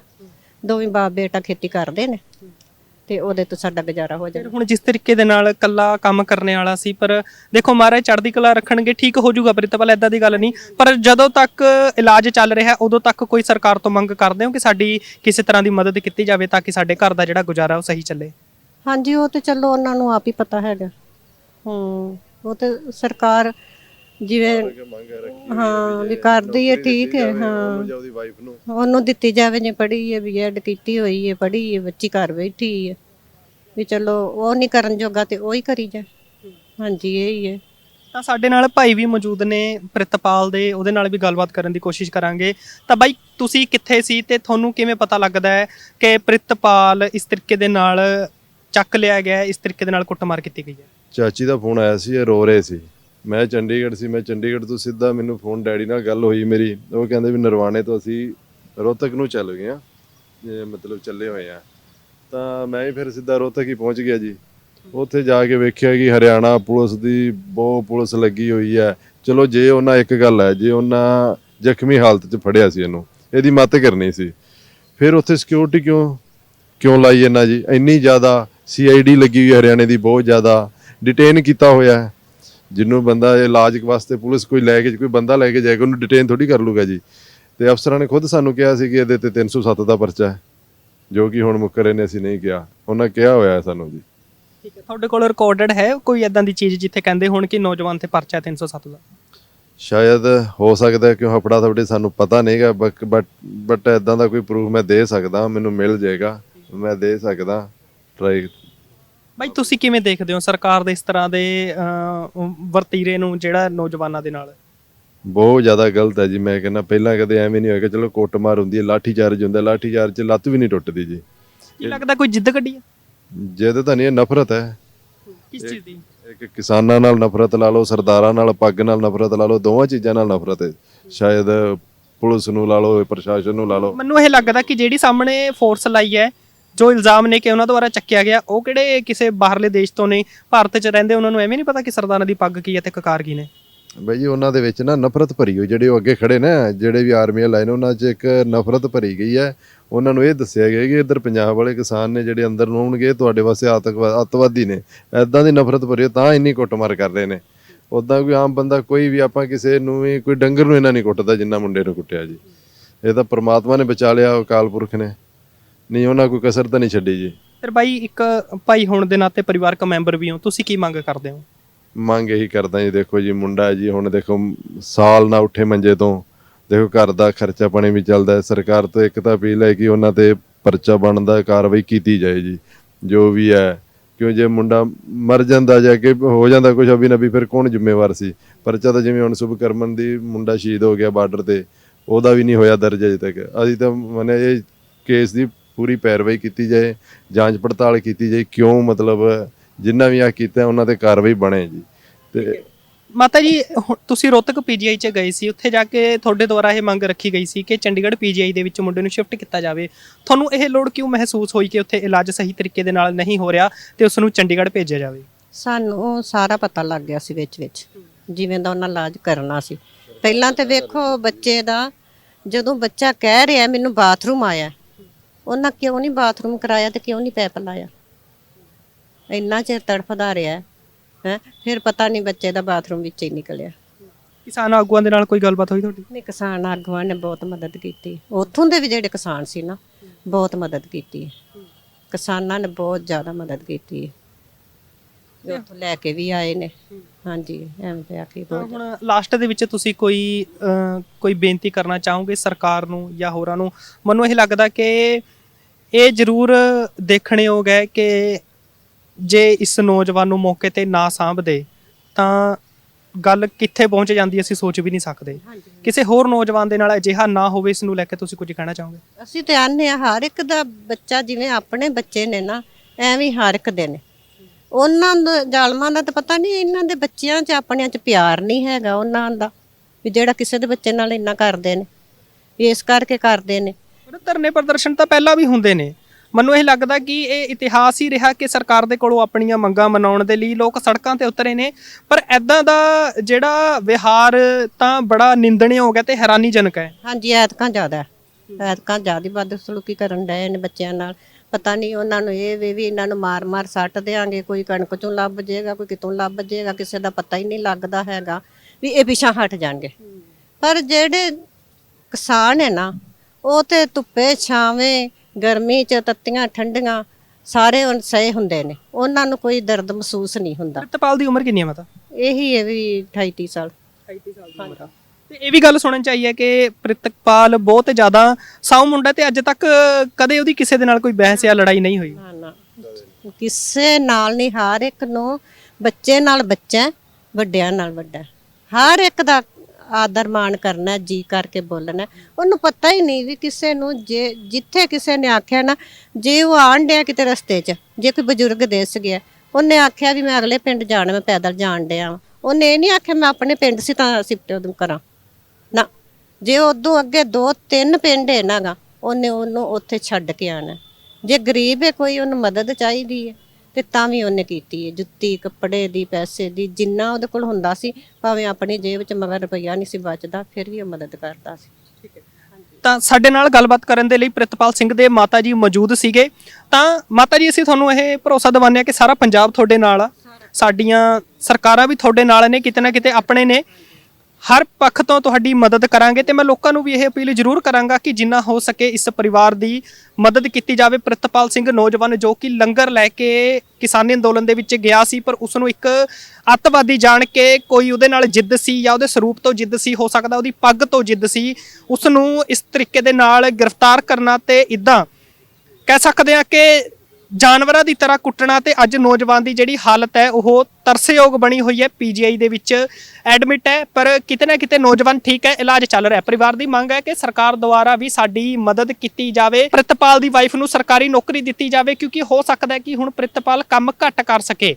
ਦੋਵੇਂ ਬਾਪ ਬੇਟਾ ਖੇਤੀ ਕਰਦੇ ਨੇ। ਤੇ ਉਹਦੇ ਤੋਂ ਸਾਡਾ ਗੁਜ਼ਾਰਾ ਹੋ ਜਾਂਦਾ। ਫਿਰ ਹੁਣ ਜਿਸ ਤਰੀਕੇ ਦੇ ਨਾਲ ਕੱਲਾ ਕੰਮ ਕਰਨੇ ਵਾਲਾ ਸੀ ਪਰ ਦੇਖੋ ਮਹਾਰਾਜ ਚੜ੍ਹਦੀ ਕਲਾ ਰੱਖਣਗੇ ਠੀਕ ਹੋ ਜਾਊਗਾ ਪ੍ਰਿਤਪਾਲ ਐਦਾਂ ਦੀ ਗੱਲ ਨਹੀਂ। ਪਰ ਜਦੋਂ ਤੱਕ ਇਲਾਜ ਚੱਲ ਰਿਹਾ ਉਦੋਂ ਤੱਕ ਕੋਈ ਸਰਕਾਰ ਤੋਂ ਮੰਗ ਕਰਦੇ ਹੋ ਕਿ ਸਾਡੀ ਕਿਸੇ ਤਰ੍ਹਾਂ ਦੀ ਮਦਦ ਕੀਤੀ ਜਾਵੇ ਤਾਂ ਕਿ ਸਾਡੇ ਘਰ ਦਾ ਜਿਹੜਾ ਗੁਜ਼ਾਰਾ ਉਹ ਸਹੀ ਚੱਲੇ? ਹਾਂਜੀ ਉਹ ਤੇ ਚਲੋ ਉਹਨਾਂ ਨੂੰ ਆਪ ਹੀ ਪਤਾ ਹੈਗਾ। ਹੂੰ। ਉਹ ਤੇ ਸਰਕਾਰ ਜਿਵੇਂ ਹੈ ਵੀ ਕਰਦੀ ਹੈ ਠੀਕ ਹੈ ਹਾਂ। ਉਹਨੂੰ ਜਾਂ ਉਹਦੀ ਵਾਈਫ ਨੂੰ। ਉਹਨੂੰ ਦਿੱਤੀ ਜਾਵੇ ਜੇ ਪੜ੍ਹੀ ਹੈ ਬੀਐਡ ਕੀਤੀ ਹੋਈ ਹੈ ਪੜ੍ਹੀ ਹੈ ਬੱਚੀ ਘਰ ਬੈਠੀ ਹੈ ਵੀ ਚਲੋ ਉਹ ਨਹੀਂ ਕਰਨ ਜੋਗਾ ਤੇ ਉਹ ਹੀ ਕਰੀ ਜਾ। ਹਾਂਜੀ ਇਹ ਹੀ ਹੈ ਤਾਂ ਸਾਡੇ ਨਾਲ ਭਾਈ ਵੀ ਮੌਜੂਦ ਨੇ ਪ੍ਰਿਤਪਾਲ ਦੇ ਉਹਦੇ ਨਾਲ ਵੀ ਗੱਲਬਾਤ ਕਰਨ ਦੀ ਕੋਸ਼ਿਸ਼ ਕਰਾਂਗੇ। ਤਾਂ ਬਾਈ ਤੁਸੀਂ ਕਿੱਥੇ ਸੀ ਤੇ ਤੁਹਾਨੂੰ ਕਿਵੇਂ ਪਤਾ ਲੱਗਦਾ ਹੈ ਕਿ ਪ੍ਰਿਤਪਾਲ ਇਸ ਤਰੀਕੇ ਦੇ ਨਾਲ ਚੱਕ ਲਿਆ ਗਿਆ ਇਸ ਤਰੀਕੇ ਦੇ ਨਾਲ ਕੁੱਟਮਾਰ ਕੀਤੀ ਗਈ ਹੈ? ਚਾਚੀ ਦਾ ਫੋਨ ਆਇਆ ਸੀ, ਇਹ ਰੋ ਰਹੇ ਸੀ। ਮੈਂ ਚੰਡੀਗੜ੍ਹ ਸੀ, ਮੈਂ ਚੰਡੀਗੜ੍ਹ ਤੋਂ ਸਿੱਧਾ ਮੈਨੂੰ ਫੋਨ ਡੈਡੀ ਨਾਲ ਗੱਲ ਹੋਈ ਮੇਰੀ। ਉਹ ਕਹਿੰਦੇ ਵੀ ਨਰਵਾਣੇ ਤੋਂ ਅਸੀਂ ਰੋਹਤਕ ਨੂੰ ਚੱਲ ਗਏ ਆ ਜੇ ਮਤਲਬ ਚੱਲੇ ਹੋਏ ਆ ਤਾਂ ਮੈਂ ਹੀ ਫਿਰ ਸਿੱਧਾ ਰੋਹਤਕ ਹੀ ਪਹੁੰਚ ਗਿਆ ਜੀ। ਉੱਥੇ ਜਾ ਕੇ ਵੇਖਿਆ ਕਿ ਹਰਿਆਣਾ ਪੁਲਿਸ ਦੀ ਬਹੁਤ ਪੁਲਿਸ ਲੱਗੀ ਹੋਈ ਹੈ। ਚਲੋ ਜੇ ਉਹਨਾਂ ਇੱਕ ਗੱਲ ਹੈ, ਜੇ ਉਹਨਾਂ ਜ਼ਖਮੀ ਹਾਲਤ 'ਚ ਫੜਿਆ ਸੀ ਇਹਨੂੰ, ਇਹਦੀ ਮਦਦ ਕਰਨੀ ਸੀ। ਫਿਰ ਉੱਥੇ ਸਿਕਿਉਰਿਟੀ ਕਿਉਂ ਕਿਉਂ ਲਾਈ ਇਹਨਾਂ ਜੀ? ਇੰਨੀ ਜ਼ਿਆਦਾ ਸੀਆਈਡੀ ਲੱਗੀ ਹੋਈ ਹਰਿਆਣੇ ਦੀ, ਬਹੁਤ ਜ਼ਿਆਦਾ। ਡਿਟੇਨ ਕੀਤਾ ਹੋਇਆ ਹੈ। ਜਿਹਨੂੰ ਬੰਦਾ ਇਲਾਜ ਵਾਸਤੇ ਪੁਲਿਸ ਕੋਈ ਲੈ ਕੇ ਕੋਈ ਬੰਦਾ ਲੈ ਕੇ ਜਾਏਗਾ ਉਹਨੂੰ ਡਿਟੇਨ ਥੋੜੀ ਕਰ ਲੂਗਾ ਜੀ। ਤੇ ਅਫਸਰਾਂ ਨੇ ਖੁਦ ਸਾਨੂੰ ਕਿਹਾ ਸੀ ਕਿ ਇਹਦੇ ਤੇ 307 ਦਾ ਪਰਚਾ ਹੈ ਜੋ ਕਿ ਹੁਣ ਮੁੱਕਰੇ ਨੇ ਅਸੀਂ ਨਹੀਂ ਕਿਹਾ। ਉਹਨਾਂ ਕਿਹਾ ਹੋਇਆ ਹੈ ਸਾਨੂੰ ਜੀ। ਠੀਕ ਹੈ ਤੁਹਾਡੇ ਕੋਲ ਰਿਕਾਰਡਡ ਹੈ ਕੋਈ ਐਦਾਂ ਦੀ ਚੀਜ਼ ਜਿੱਥੇ ਕਹਿੰਦੇ ਹੋਣ ਕਿ ਨੌਜਵਾਨ ਤੇ ਪਰਚਾ ਹੈ 307 ਦਾ? ਸ਼ਾਇਦ ਹੋ ਸਕਦਾ ਹੈ ਕਿ ਹਫੜਾ ਥਫੜੇ ਸਾਨੂੰ ਪਤਾ ਨਹੀਂਗਾ ਬਟ ਬਟ ਇਦਾਂ ਦਾ ਕੋਈ ਪ੍ਰੂਫ ਮੈਂ ਦੇ ਸਕਦਾ ਮੈਨੂੰ ਮਿਲ ਜਾਏਗਾ। ਮੈਂ ਦੇ ਸਕਦਾ ਟਰਾਈ ਬਾਈ ਤੁਸੀਂ ਕਿਵੇਂ ਦੇਖਦੇ ਹੋ ਸਰਕਾਰ ਦੇ ਇਸ ਤਰ੍ਹਾਂ ਦੇ ਵਰਤੀਰੇ ਨੂੰ ਜਿਹੜਾ ਨੌਜਵਾਨਾਂ ਦੇ ਨਾਲ? ਬਹੁਤ ਜ਼ਿਆਦਾ ਗਲਤ ਹੈ ਜੀ ਮੈਂ ਕਹਿੰਦਾ ਪਹਿਲਾਂ ਕਦੇ ਐਵੇਂ ਨਹੀਂ ਹੋਏਗਾ ਚਲੋ ਕੁੱਟਮਾਰ ਹੁੰਦੀ ਹੈ ਲਾਠੀ ਚਾਰਜ ਹੁੰਦਾ ਲਾਠੀ ਚਾਰਜ 'ਚ ਲੱਤ ਵੀ ਨਹੀਂ ਟੁੱਟਦੀ ਜੀ। ਕੀ ਲੱਗਦਾ ਕੋਈ ਜਿੱਦ ਕੱਢੀ ਹੈ? ਜਿਹਦੇ ਤਾਂ ਨਹੀਂ ਇਹ ਨਫ਼ਰਤ ਹੈ। ਕਿਸ ਚੀਜ਼ ਦੀ? ਇੱਕ ਕਿਸਾਨਾਂ ਨਾਲ ਨਫ਼ਰਤ ਲਾ ਲਓ ਸਰਦਾਰਾਂ ਨਾਲ ਪੱਗ ਨਾਲ ਨਫ਼ਰਤ ਲਾ ਲਓ ਦੋਵਾਂ ਚੀਜ਼ਾਂ ਨਾਲ ਨਫ਼ਰਤ ਹੈ। ਸ਼ਾਇਦ ਪੁਲਿਸ ਨੂੰ ਲਾ ਲਓ ਪ੍ਰਸ਼ਾਸਨ ਨੂੰ ਲਾ ਲਓ। ਮੈਨੂੰ ਇਹ ਲੱਗਦਾ ਕਿ ਜਿਹੜੀ ਸਾਹਮਣੇ ਫੋਰਸ ਲਾਈ ਹੈ ਜੋ ਇਲਜ਼ਾਮ ਨੇ ਕਿ ਉਹਨਾਂ ਦੁਆਰਾ ਚੱਕਿਆ ਗਿਆ ਉਹ ਕਿਹੜੇ ਕਿਸੇ ਬਾਹਰਲੇ ਦੇਸ਼ ਤੋਂ ਨੇ ਭਾਰਤ 'ਚ ਰਹਿੰਦੇ ਉਹਨਾਂ ਨੂੰ ਐਵੇਂ ਨਹੀਂ ਪਤਾ ਕਿ ਸਰਦਾਰਾਂ ਦੀ ਪੱਗ ਕੀ ਹੈ ਤੇ ਕਕਾਰ ਕੀ ਨੇ? ਬਈ ਜੀ ਉਹਨਾਂ ਦੇ ਵਿੱਚ ਨਾ ਨਫ਼ਰਤ ਭਰੀ ਹੋਈ ਜਿਹੜੇ ਉਹ ਅੱਗੇ ਖੜੇ ਨੇ ਜਿਹੜੇ ਵੀ ਆਰਮੀ ਵਾਲੇ ਨੇ ਉਹਨਾਂ 'ਚ ਇੱਕ ਨਫ਼ਰਤ ਭਰੀ ਗਈ ਹੈ। ਉਹਨਾਂ ਨੂੰ ਇਹ ਦੱਸਿਆ ਗਿਆ ਕਿ ਇੱਧਰ ਪੰਜਾਬ ਵਾਲੇ ਕਿਸਾਨ ਨੇ ਜਿਹੜੇ ਅੰਦਰ ਨੂੰ ਆਉਣਗੇ ਤੁਹਾਡੇ ਵਾਸਤੇ ਆਤੰਕਵਾਦ ਅੱਤਵਾਦੀ ਨੇ। ਐਦਾਂ ਦੀ ਨਫ਼ਰਤ ਭਰੀ ਹੋਈ, ਤਾਂ ਇੰਨੀ ਕੁੱਟਮਾਰ ਕਰ ਰਹੇ ਨੇ। ਉਦਾਂ ਕੋਈ ਆਮ ਬੰਦਾ ਕੋਈ ਵੀ ਆਪਾਂ ਕਿਸੇ ਨੂੰ ਵੀ ਕੋਈ ਡੰਗਰ ਨੂੰ ਇਹਨਾਂ ਨਹੀਂ ਕੁੱਟਦਾ ਜਿੰਨਾ ਮੁੰਡੇ ਨੂੰ ਕੁੱਟਿਆ ਜੀ। ਇਹ ਤਾਂ ਪ੍ਰਮਾਤਮਾ ਨੇ ਬਚਾ ਲਿਆ ਅਕਾਲ ਪੁਰਖ ਨੇ। ਨਹੀਂ ਉਹਨਾਂ ਕੋਈ ਕਸਰ ਤਾਂ ਨਹੀਂ ਛੱਡੀ ਜੀ। ਫਿਰ ਬਾਈ ਇੱਕ ਭਾਈ ਹੋਣ ਦੇ ਨਾਤੇ ਪਰਿਵਾਰਕ ਮੈਂਬਰ ਵੀ ਹੋ ਤੁਸੀਂ ਕੀ ਮੰਗ ਕਰਦੇ ਹੋ? ਮੰਗ ਇਹੀ ਕਰਦਾ ਜੀ ਦੇਖੋ ਜੀ ਮੁੰਡਾ ਹੈ ਜੀ ਹੁਣ ਦੇਖੋ ਸਾਲ ਨਾ ਉੱਠੇ ਮੰਜੇ ਤੋਂ। ਦੇਖੋ ਘਰ ਦਾ ਖਰਚਾ ਪਾਣੀ ਵੀ ਚੱਲਦਾ ਹੈ ਸਰਕਾਰ ਤੋਂ ਇੱਕ ਤਾਂ ਅਪੀਲ ਹੈ ਕਿ ਉਹਨਾਂ ਤੇ ਪਰਚਾ ਬਣਦਾ ਕਾਰਵਾਈ ਕੀਤੀ ਜਾਏ ਜੀ ਜੋ ਵੀ ਹੈ। ਕਿਉਂ ਜੇ ਮੁੰਡਾ ਮਰ ਜਾਂਦਾ ਜਾਂ ਕਿ ਹੋ ਜਾਂਦਾ ਕੁਝ ਅਭੀ ਨਬੀ ਫਿਰ ਕੌਣ ਜ਼ਿੰਮੇਵਾਰ ਸੀ? ਪਰਚਾ ਤਾਂ ਜਿਵੇਂ ਹੁਣ ਸੁਭ ਕਰਮਨ ਦੀ ਮੁੰਡਾ ਸ਼ਹੀਦ ਹੋ ਗਿਆ ਬਾਰਡਰ ਤੇ ਉਹਦਾ ਵੀ ਨਹੀਂ ਹੋਇਆ ਦਰਜ ਅਜੇ ਤੱਕ। ਅਸੀਂ ਤਾਂ ਮਨੇ ਇਹ ਕੇਸ ਦੀ ਪੂਰੀ ਪੈਰਵਾਈ ਕੀਤੀ ਜਾਏ ਜਾਂਚ ਪੜਤਾਲ ਕੀਤੀ ਜਾਏ ਕਿਉਂ ਮਤਲਬ ਜਿੰਨਾ ਵੀ ਆ ਕੀਤਾ ਉਹਨਾਂ ਤੇ ਕਾਰਵਾਈ ਬਣੇ ਜੀ। ਤੇ ਮਾਤਾ ਜੀ ਹੁਣ ਤੁਸੀਂ ਰੋਹਤਕ ਪੀਜੀਆਈ 'ਚ ਗਏ ਸੀ ਉੱਥੇ ਜਾ ਕੇ ਤੁਹਾਡੇ ਦੁਆਰਾ ਇਹ ਮੰਗ ਰੱਖੀ ਗਈ ਸੀ ਕਿ ਚੰਡੀਗੜ੍ਹ ਪੀਜੀਆਈ ਦੇ ਵਿੱਚ ਮੁੰਡੇ ਨੂੰ ਸ਼ਿਫਟ ਕੀਤਾ ਜਾਵੇ। ਤੁਹਾਨੂੰ ਇਹ ਲੋੜ ਕਿਉਂ ਮਹਿਸੂਸ ਹੋਈ ਕਿ ਉੱਥੇ ਇਲਾਜ ਸਹੀ ਤਰੀਕੇ ਦੇ ਨਾਲ ਨਹੀਂ ਹੋ ਰਿਹਾ ਤੇ ਉਸ ਨੂੰ ਚੰਡੀਗੜ੍ਹ ਭੇਜਿਆ ਜਾਵੇ? ਸਾਨੂੰ ਸਾਰਾ ਪਤਾ ਲੱਗ ਗਿਆ ਸੀ ਵਿੱਚ ਵਿੱਚ ਜਿਵੇਂ ਦਾ ਉਹਨਾਂ ਇਲਾਜ ਕਰਨਾ ਸੀ। ਪਹਿਲਾਂ ਤੇ ਵੇਖੋ ਬੱਚੇ ਦਾ ਜਦੋਂ ਬੱਚਾ ਕਹਿ ਰਿਹਾ ਮੈਨੂੰ ਬਾਥਰੂਮ ਆਇਆ ਉਹਨਾਂ ਕਿਉਂ ਨਹੀਂ ਬਾਥਰੂਮ ਕਰਾਇਆ ਤੇ ਕਿਉਂ ਨਹੀਂ ਪੈਪ ਲਾਇਆ? ਇੰਨਾ ਚਿਰ ਤੜਫਦਾ ਰਿਹਾ ਹੈ? ਫਿਰ ਪਤਾ ਨਹੀਂ ਬੱਚੇ ਦਾ ਬਾਥਰੂਮ ਵਿੱਚ ਹੀ ਨਿਕਲਿਆ। ਕਿਸਾਨ ਆਗੂਆਂ ਦੇ ਨਾਲ ਕੋਈ ਗੱਲਬਾਤ ਹੋਈ ਤੁਹਾਡੀ? ਨਹੀਂ ਕਿਸਾਨ ਆਗੂਆਂ ਨੇ ਬਹੁਤ ਮਦਦ ਕੀਤੀ। ਉੱਥੋਂ ਦੇ ਵੀ ਜਿਹੜੇ ਕਿਸਾਨ ਸੀ ਨਾ ਬਹੁਤ ਮਦਦ ਕੀਤੀ। ਕਿਸਾਨਾਂ ਨੇ ਬਹੁਤ ਜ਼ਿਆਦਾ ਮਦਦ ਕੀਤੀ। ਉੱਥੋਂ ਲੈ ਕੇ ਵੀ ਆਏ ਨੇ। ਹਾਂਜੀ ਐਵੇਂ ਤੇ ਆਖੀ ਤਾਂ ਬਹੁਤ ਹੁਣ ਲਾਸਟ ਦੇ ਵਿੱਚ ਤੁਸੀਂ ਕੋਈ ਅਹ, ਕੋਈ ਬੇਨਤੀ ਕਰਨਾ ਚਾਹੋਗੇ ਸਰਕਾਰ ਨੂੰ ਜਾਂ ਹੋਰਾਂ ਨੂੰ? ਮੈਨੂੰ ਇਹ ਲੱਗਦਾ ਕਿ ਇਹ ਜ਼ਰੂਰ ਦੇਖਣਯੋਗ ਹੈ ਕਿ ਜੇ ਇਸ ਨੌਜਵਾਨ ਨੂੰ ਮੌਕੇ ਤੇ ਨਾ ਸਾਂਭਦੇ ਤਾਂ ਗੱਲ ਕਿੱਥੇ ਪਹੁੰਚ ਜਾਂਦੀ ਅਸੀਂ ਸੋਚ ਵੀ ਨਹੀਂ ਸਕਦੇ। ਕਿਸੇ ਹੋਰ ਨੌਜਵਾਨ ਦੇ ਨਾਲ ਅਜਿਹਾ ਨਾ ਹੋਵੇ ਇਸ ਨੂੰ ਲੈ ਕੇ ਤੁਸੀਂ ਕੁਝ ਕਹਿਣਾ ਚਾਹੋਗੇ? ਅਸੀਂ ਤੇ ਆਨੇ ਆ ਹਰ ਇੱਕ ਦਾ ਬੱਚਾ ਜਿਵੇਂ ਆਪਣੇ ਬੱਚੇ ਨੇ ਨਾ ਐਵੇਂ ਹੀ ਹਰ ਇੱਕ ਦੇ ਨੇ। ਉਹਨਾਂ ਦਾ ਜ਼ਾਲਮਾਂ ਦਾ ਤਾਂ ਪਤਾ ਨਹੀਂ ਇਹਨਾਂ ਦੇ ਬੱਚਿਆਂ 'ਚ ਆਪਣਿਆਂ 'ਚ ਪਿਆਰ ਨਹੀਂ ਹੈਗਾ ਉਹਨਾਂ ਦਾ ਵੀ ਜਿਹੜਾ ਕਿਸੇ ਦੇ ਬੱਚੇ ਨਾਲ ਇੰਨਾ ਕਰਦੇ ਨੇ ਇਸ ਕਰਕੇ ਕਰਦੇ ਨੇ। ਧਰਨੇ ਪ੍ਰਦਰਸ਼ਨ ਤਾਂ ਪਹਿਲਾਂ ਵੀ ਹੁੰਦੇ ਨੇ। ਮੈਨੂੰ ਇਹ ਲੱਗਦਾ ਕਿ ਇਹ ਇਤਿਹਾਸ ਹੀ ਰਿਹਾ ਕਿ ਸਰਕਾਰ ਦੇ ਕੋਲੋਂ ਆਪਣੀਆਂ ਮੰਗਾਂ ਮਨਾਉਣ ਦੇ ਲਈ ਲੋਕ ਸੜਕਾਂ ਤੇ ਉਤਰੇ ਨੇ ਪਰ ਐਦਾਂ ਦਾ ਜਿਹੜਾ ਵਿਹਾਰ ਤਾਂ ਬੜਾ ਨਿੰਦਣੀय ਹੋ ਗਿਆ ਤੇ ਹੈਰਾਨੀਜਨਕ ਹੈ। ਹਾਂਜੀ ਐਤਕਾਂ ਜ਼ਿਆਦਾ। ਐਤਕਾਂ ਜ਼ਿਆਦਾ ਵੱਧ ਸਲੂਕੀ ਕਰਨ ਡਏ ਨੇ ਬੱਚਿਆਂ ਨਾਲ। ਪਤਾ ਨਹੀਂ ਉਹਨਾਂ ਨੂੰ ਇਹ ਵੀ ਵੀ ਇਹਨਾਂ ਨੂੰ ਮਾਰ-ਮਾਰ ਸੱਟ ਦੇਾਂਗੇ ਕੋਈ ਕਣਕ ਚੋਂ ਲੱਭ ਜਾਏਗਾ ਕੋਈ ਕਿਤੋਂ ਲੱਭ ਜਾਏਗਾ ਕਿਸੇ ਦਾ ਪਤਾ ਹੀ ਨਹੀਂ ਲੱਗਦਾ ਹੈਗਾ ਵੀ ਇਹ ਪਿਛਾਂ ਹਟ ਜਾਣਗੇ। ਪਰ ਜਿਹੜੇ ਕਿਸਾਨ ਹੈ ਨਾ ਉਹ ਤੇ ਧੁੱਪੇ ਛਾਵੇਂ ਗਰਮੀ ਚ ਤੱਤੀਆਂ ਠੰਡੀਆਂ ਸਾਰੇ ਉਹ ਸਹੇ ਹੁੰਦੇ ਨੇ। ਉਹਨਾਂ ਨੂੰ ਕੋਈ ਦਰਦ ਮਹਿਸੂਸ ਨਹੀਂ ਹੁੰਦਾ। ਪ੍ਰਿਤਪਾਲ ਦੀ ਉਮਰ ਕਿੰਨੀ ਹੈ ਮਤਾ? ਇਹੀ ਹੈ ਵੀ 28 30 ਸਾਲ। 38 ਸਾਲ ਦੀ ਉਮਰ ਆ। ਤੇ ਇਹ ਵੀ ਗੱਲ ਸੁਣਨ ਚ ਆਈ ਹੈ ਕਿ ਪ੍ਰਿਤਪਾਲ ਬਹੁਤ ਜ਼ਿਆਦਾ ਸਾਊ ਮੁੰਡਾ ਤੇ ਅੱਜ ਤੱਕ ਕਦੇ ਉਹਦੀ ਕਿਸੇ ਦੇ ਨਾਲ ਕੋਈ ਬਹਿਸ ਜਾਂ ਲੜਾਈ ਨਹੀਂ ਹੋਈ। ਨਾ ਨਾ। ਕਿਸੇ ਨਾਲ ਨਹੀਂ, ਹਰ ਇੱਕ ਨੂੰ ਬੱਚੇ ਨਾਲ ਬੱਚਾ ਵੱਡਿਆਂ ਨਾਲ ਵੱਡਾ ਹਰ ਇੱਕ ਦਾ ਆਦਰ ਮਾਣ ਕਰਨਾ ਜੀ ਕਰਕੇ ਬੋਲਣਾ ਉਹਨੂੰ ਪਤਾ ਹੀ ਨਹੀਂ ਵੀ ਕਿਸੇ ਨੂੰ ਜੇ, ਜਿੱਥੇ ਕਿਸੇ ਨੇ ਆਖਿਆ ਨਾ, ਜੇ ਉਹ ਆਣ ਡਿਆ ਕਿਤੇ ਰਸਤੇ 'ਚ, ਜੇ ਕੋਈ ਬਜ਼ੁਰਗ ਦੇਸ ਗਿਆ, ਉਹਨੇ ਆਖਿਆ ਵੀ ਮੈਂ ਅਗਲੇ ਪਿੰਡ ਜਾਣਾ, ਮੈਂ ਪੈਦਲ ਜਾਣ ਡਿਆ ਵਾਂ। ਉਹਨੇ ਇਹ ਨਹੀਂ ਆਖਿਆ, ਮੈਂ ਆਪਣੇ ਪਿੰਡ ਸੀ ਤਾਂ ਸਿਫਟ ਉਦੋਂ ਕਰਾਂ। ਜੇ ਉਦੋਂ ਅੱਗੇ ਦੋ ਤਿੰਨ ਪਿੰਡ ਹੈ ਉਹਨੇ ਉਹਨੂੰ ਉੱਥੇ ਛੱਡ ਕੇ ਆਣਾ ਜੇ ਗਰੀਬ ਹੈ, ਕੋਈ ਉਹਨੂੰ ਮਦਦ ਚਾਹੀਦੀ ਹੈ, ਤੇ ਤਾਂ ਵੀ ਉਹਨੇ ਕੀਤੀ ਹੈ। ਜੁੱਤੀ, ਕੱਪੜੇ ਦੀ, ਪੈਸੇ ਦੀ, ਜਿੰਨਾ ਉਹਦੇ ਕੋਲ ਹੁੰਦਾ ਸੀ, ਭਾਵੇਂ ਆਪਣੀ ਜੇਬ 'ਚ ਮਗਰ ਰੁਪਈਆ ਨਹੀਂ ਸੀ ਬਚਦਾ, ਫਿਰ ਵੀ ਉਹ ਮਦਦ ਕਰਦਾ ਸੀ। ਤਾਂ ਸਾਡੇ ਨਾਲ ਗੱਲਬਾਤ ਕਰਨ ਦੇ ਲਈ ਪ੍ਰਿਤਪਾਲ ਸਿੰਘ ਦੇ ਮਾਤਾ ਜੀ ਮੌਜੂਦ ਸੀਗੇ। ਤਾਂ ਮਾਤਾ ਜੀ, ਅਸੀਂ ਤੁਹਾਨੂੰ ਇਹ ਭਰੋਸਾ ਦਿਵਾਉਂਦੇ ਹਾਂ ਕਿ ਸਾਰਾ ਪੰਜਾਬ ਤੁਹਾਡੇ ਨਾਲ ਆ। ਸਾਡੀਆਂ ਸਰਕਾਰਾਂ ਵੀ ਤੁਹਾਡੇ ਨਾਲ ਨੇ, ਕਿਤੇ ਨਾ ਕਿਤੇ ਆਪਣੇ ਨੇ। ਹਰ ਪੱਖ ਤੋਂ ਤੁਹਾਡੀ ਮਦਦ ਕਰਾਂਗੇ ਤੇ ਮੈਂ ਲੋਕਾਂ ਨੂੰ ਵੀ ਇਹ ਅਪੀਲ ਜ਼ਰੂਰ ਕਰਾਂਗਾ ਕਿ ਜਿੰਨਾ ਹੋ ਸਕੇ ਇਸ ਪਰਿਵਾਰ ਦੀ ਮਦਦ ਕੀਤੀ ਜਾਵੇ। ਪ੍ਰਿਤਪਾਲ ਸਿੰਘ ਨੌਜਵਾਨ ਜੋ ਕਿ ਲੰਗਰ ਲੈ ਕੇ ਕਿਸਾਨੀ ਅੰਦੋਲਨ ਦੇ ਵਿੱਚ ਗਿਆ ਸੀ, ਪਰ ਉਸ ਨੂੰ ਇੱਕ ਅੱਤਵਾਦੀ ਜਾਣ ਕੇ ਕੋਈ ਉਹਦੇ ਨਾਲ ਜਿੱਦ ਸੀ ਜਾਂ ਉਹਦੇ ਸਰੂਪ ਤੋਂ ਜਿੱਦ ਸੀ, ਹੋ ਸਕਦਾ ਉਹਦੀ ਪੱਗ ਤੋਂ ਜਿੱਦ ਸੀ ਉਸ ਨੂੰ ਇਸ ਤਰੀਕੇ ਦੇ ਨਾਲ ਗ੍ਰਿਫਤਾਰ ਕਰਨਾ ਤੇ ਇਦਾਂ ਕਹਿ ਸਕਦੇ ਆ ਕਿ ਜਾਨਵਰਾਂ ਦੀ ਤਰ੍ਹਾਂ ਕੁੱਟਣਾ ਤੇ ਅੱਜ ਨੌਜਵਾਨ ਦੀ ਜਿਹੜੀ ਹਾਲਤ ਹੈ, ਉਹ ਤਰਸਯੋਗ ਬਣੀ ਹੋਈ ਹੈ। ਪੀਜੀਆਈ ਦੇ ਵਿੱਚ ਐਡਮਿਟ ਹੈ, ਪਰ ਕਿਤੇ ਨਾ ਕਿਤੇ ਨੌਜਵਾਨ ਠੀਕ ਹੈ, ਇਲਾਜ ਚੱਲ ਰਿਹਾ ਪਰਿਵਾਰ ਦੀ ਮੰਗ ਹੈ ਕਿ ਸਰਕਾਰ ਦੁਆਰਾ ਵੀ ਸਾਡੀ ਮਦਦ ਕੀਤੀ ਜਾਵੇ, ਪ੍ਰਿਤਪਾਲ ਦੀ ਵਾਈਫ ਨੂੰ ਸਰਕਾਰੀ ਨੌਕਰੀ ਦਿੱਤੀ ਜਾਵੇ, ਕਿਉਂਕਿ ਹੋ ਸਕਦਾ ਹੈ ਕਿ ਹੁਣ ਪ੍ਰਿਤਪਾਲ ਕੰਮ ਘੱਟ ਕਰ ਸਕੇ।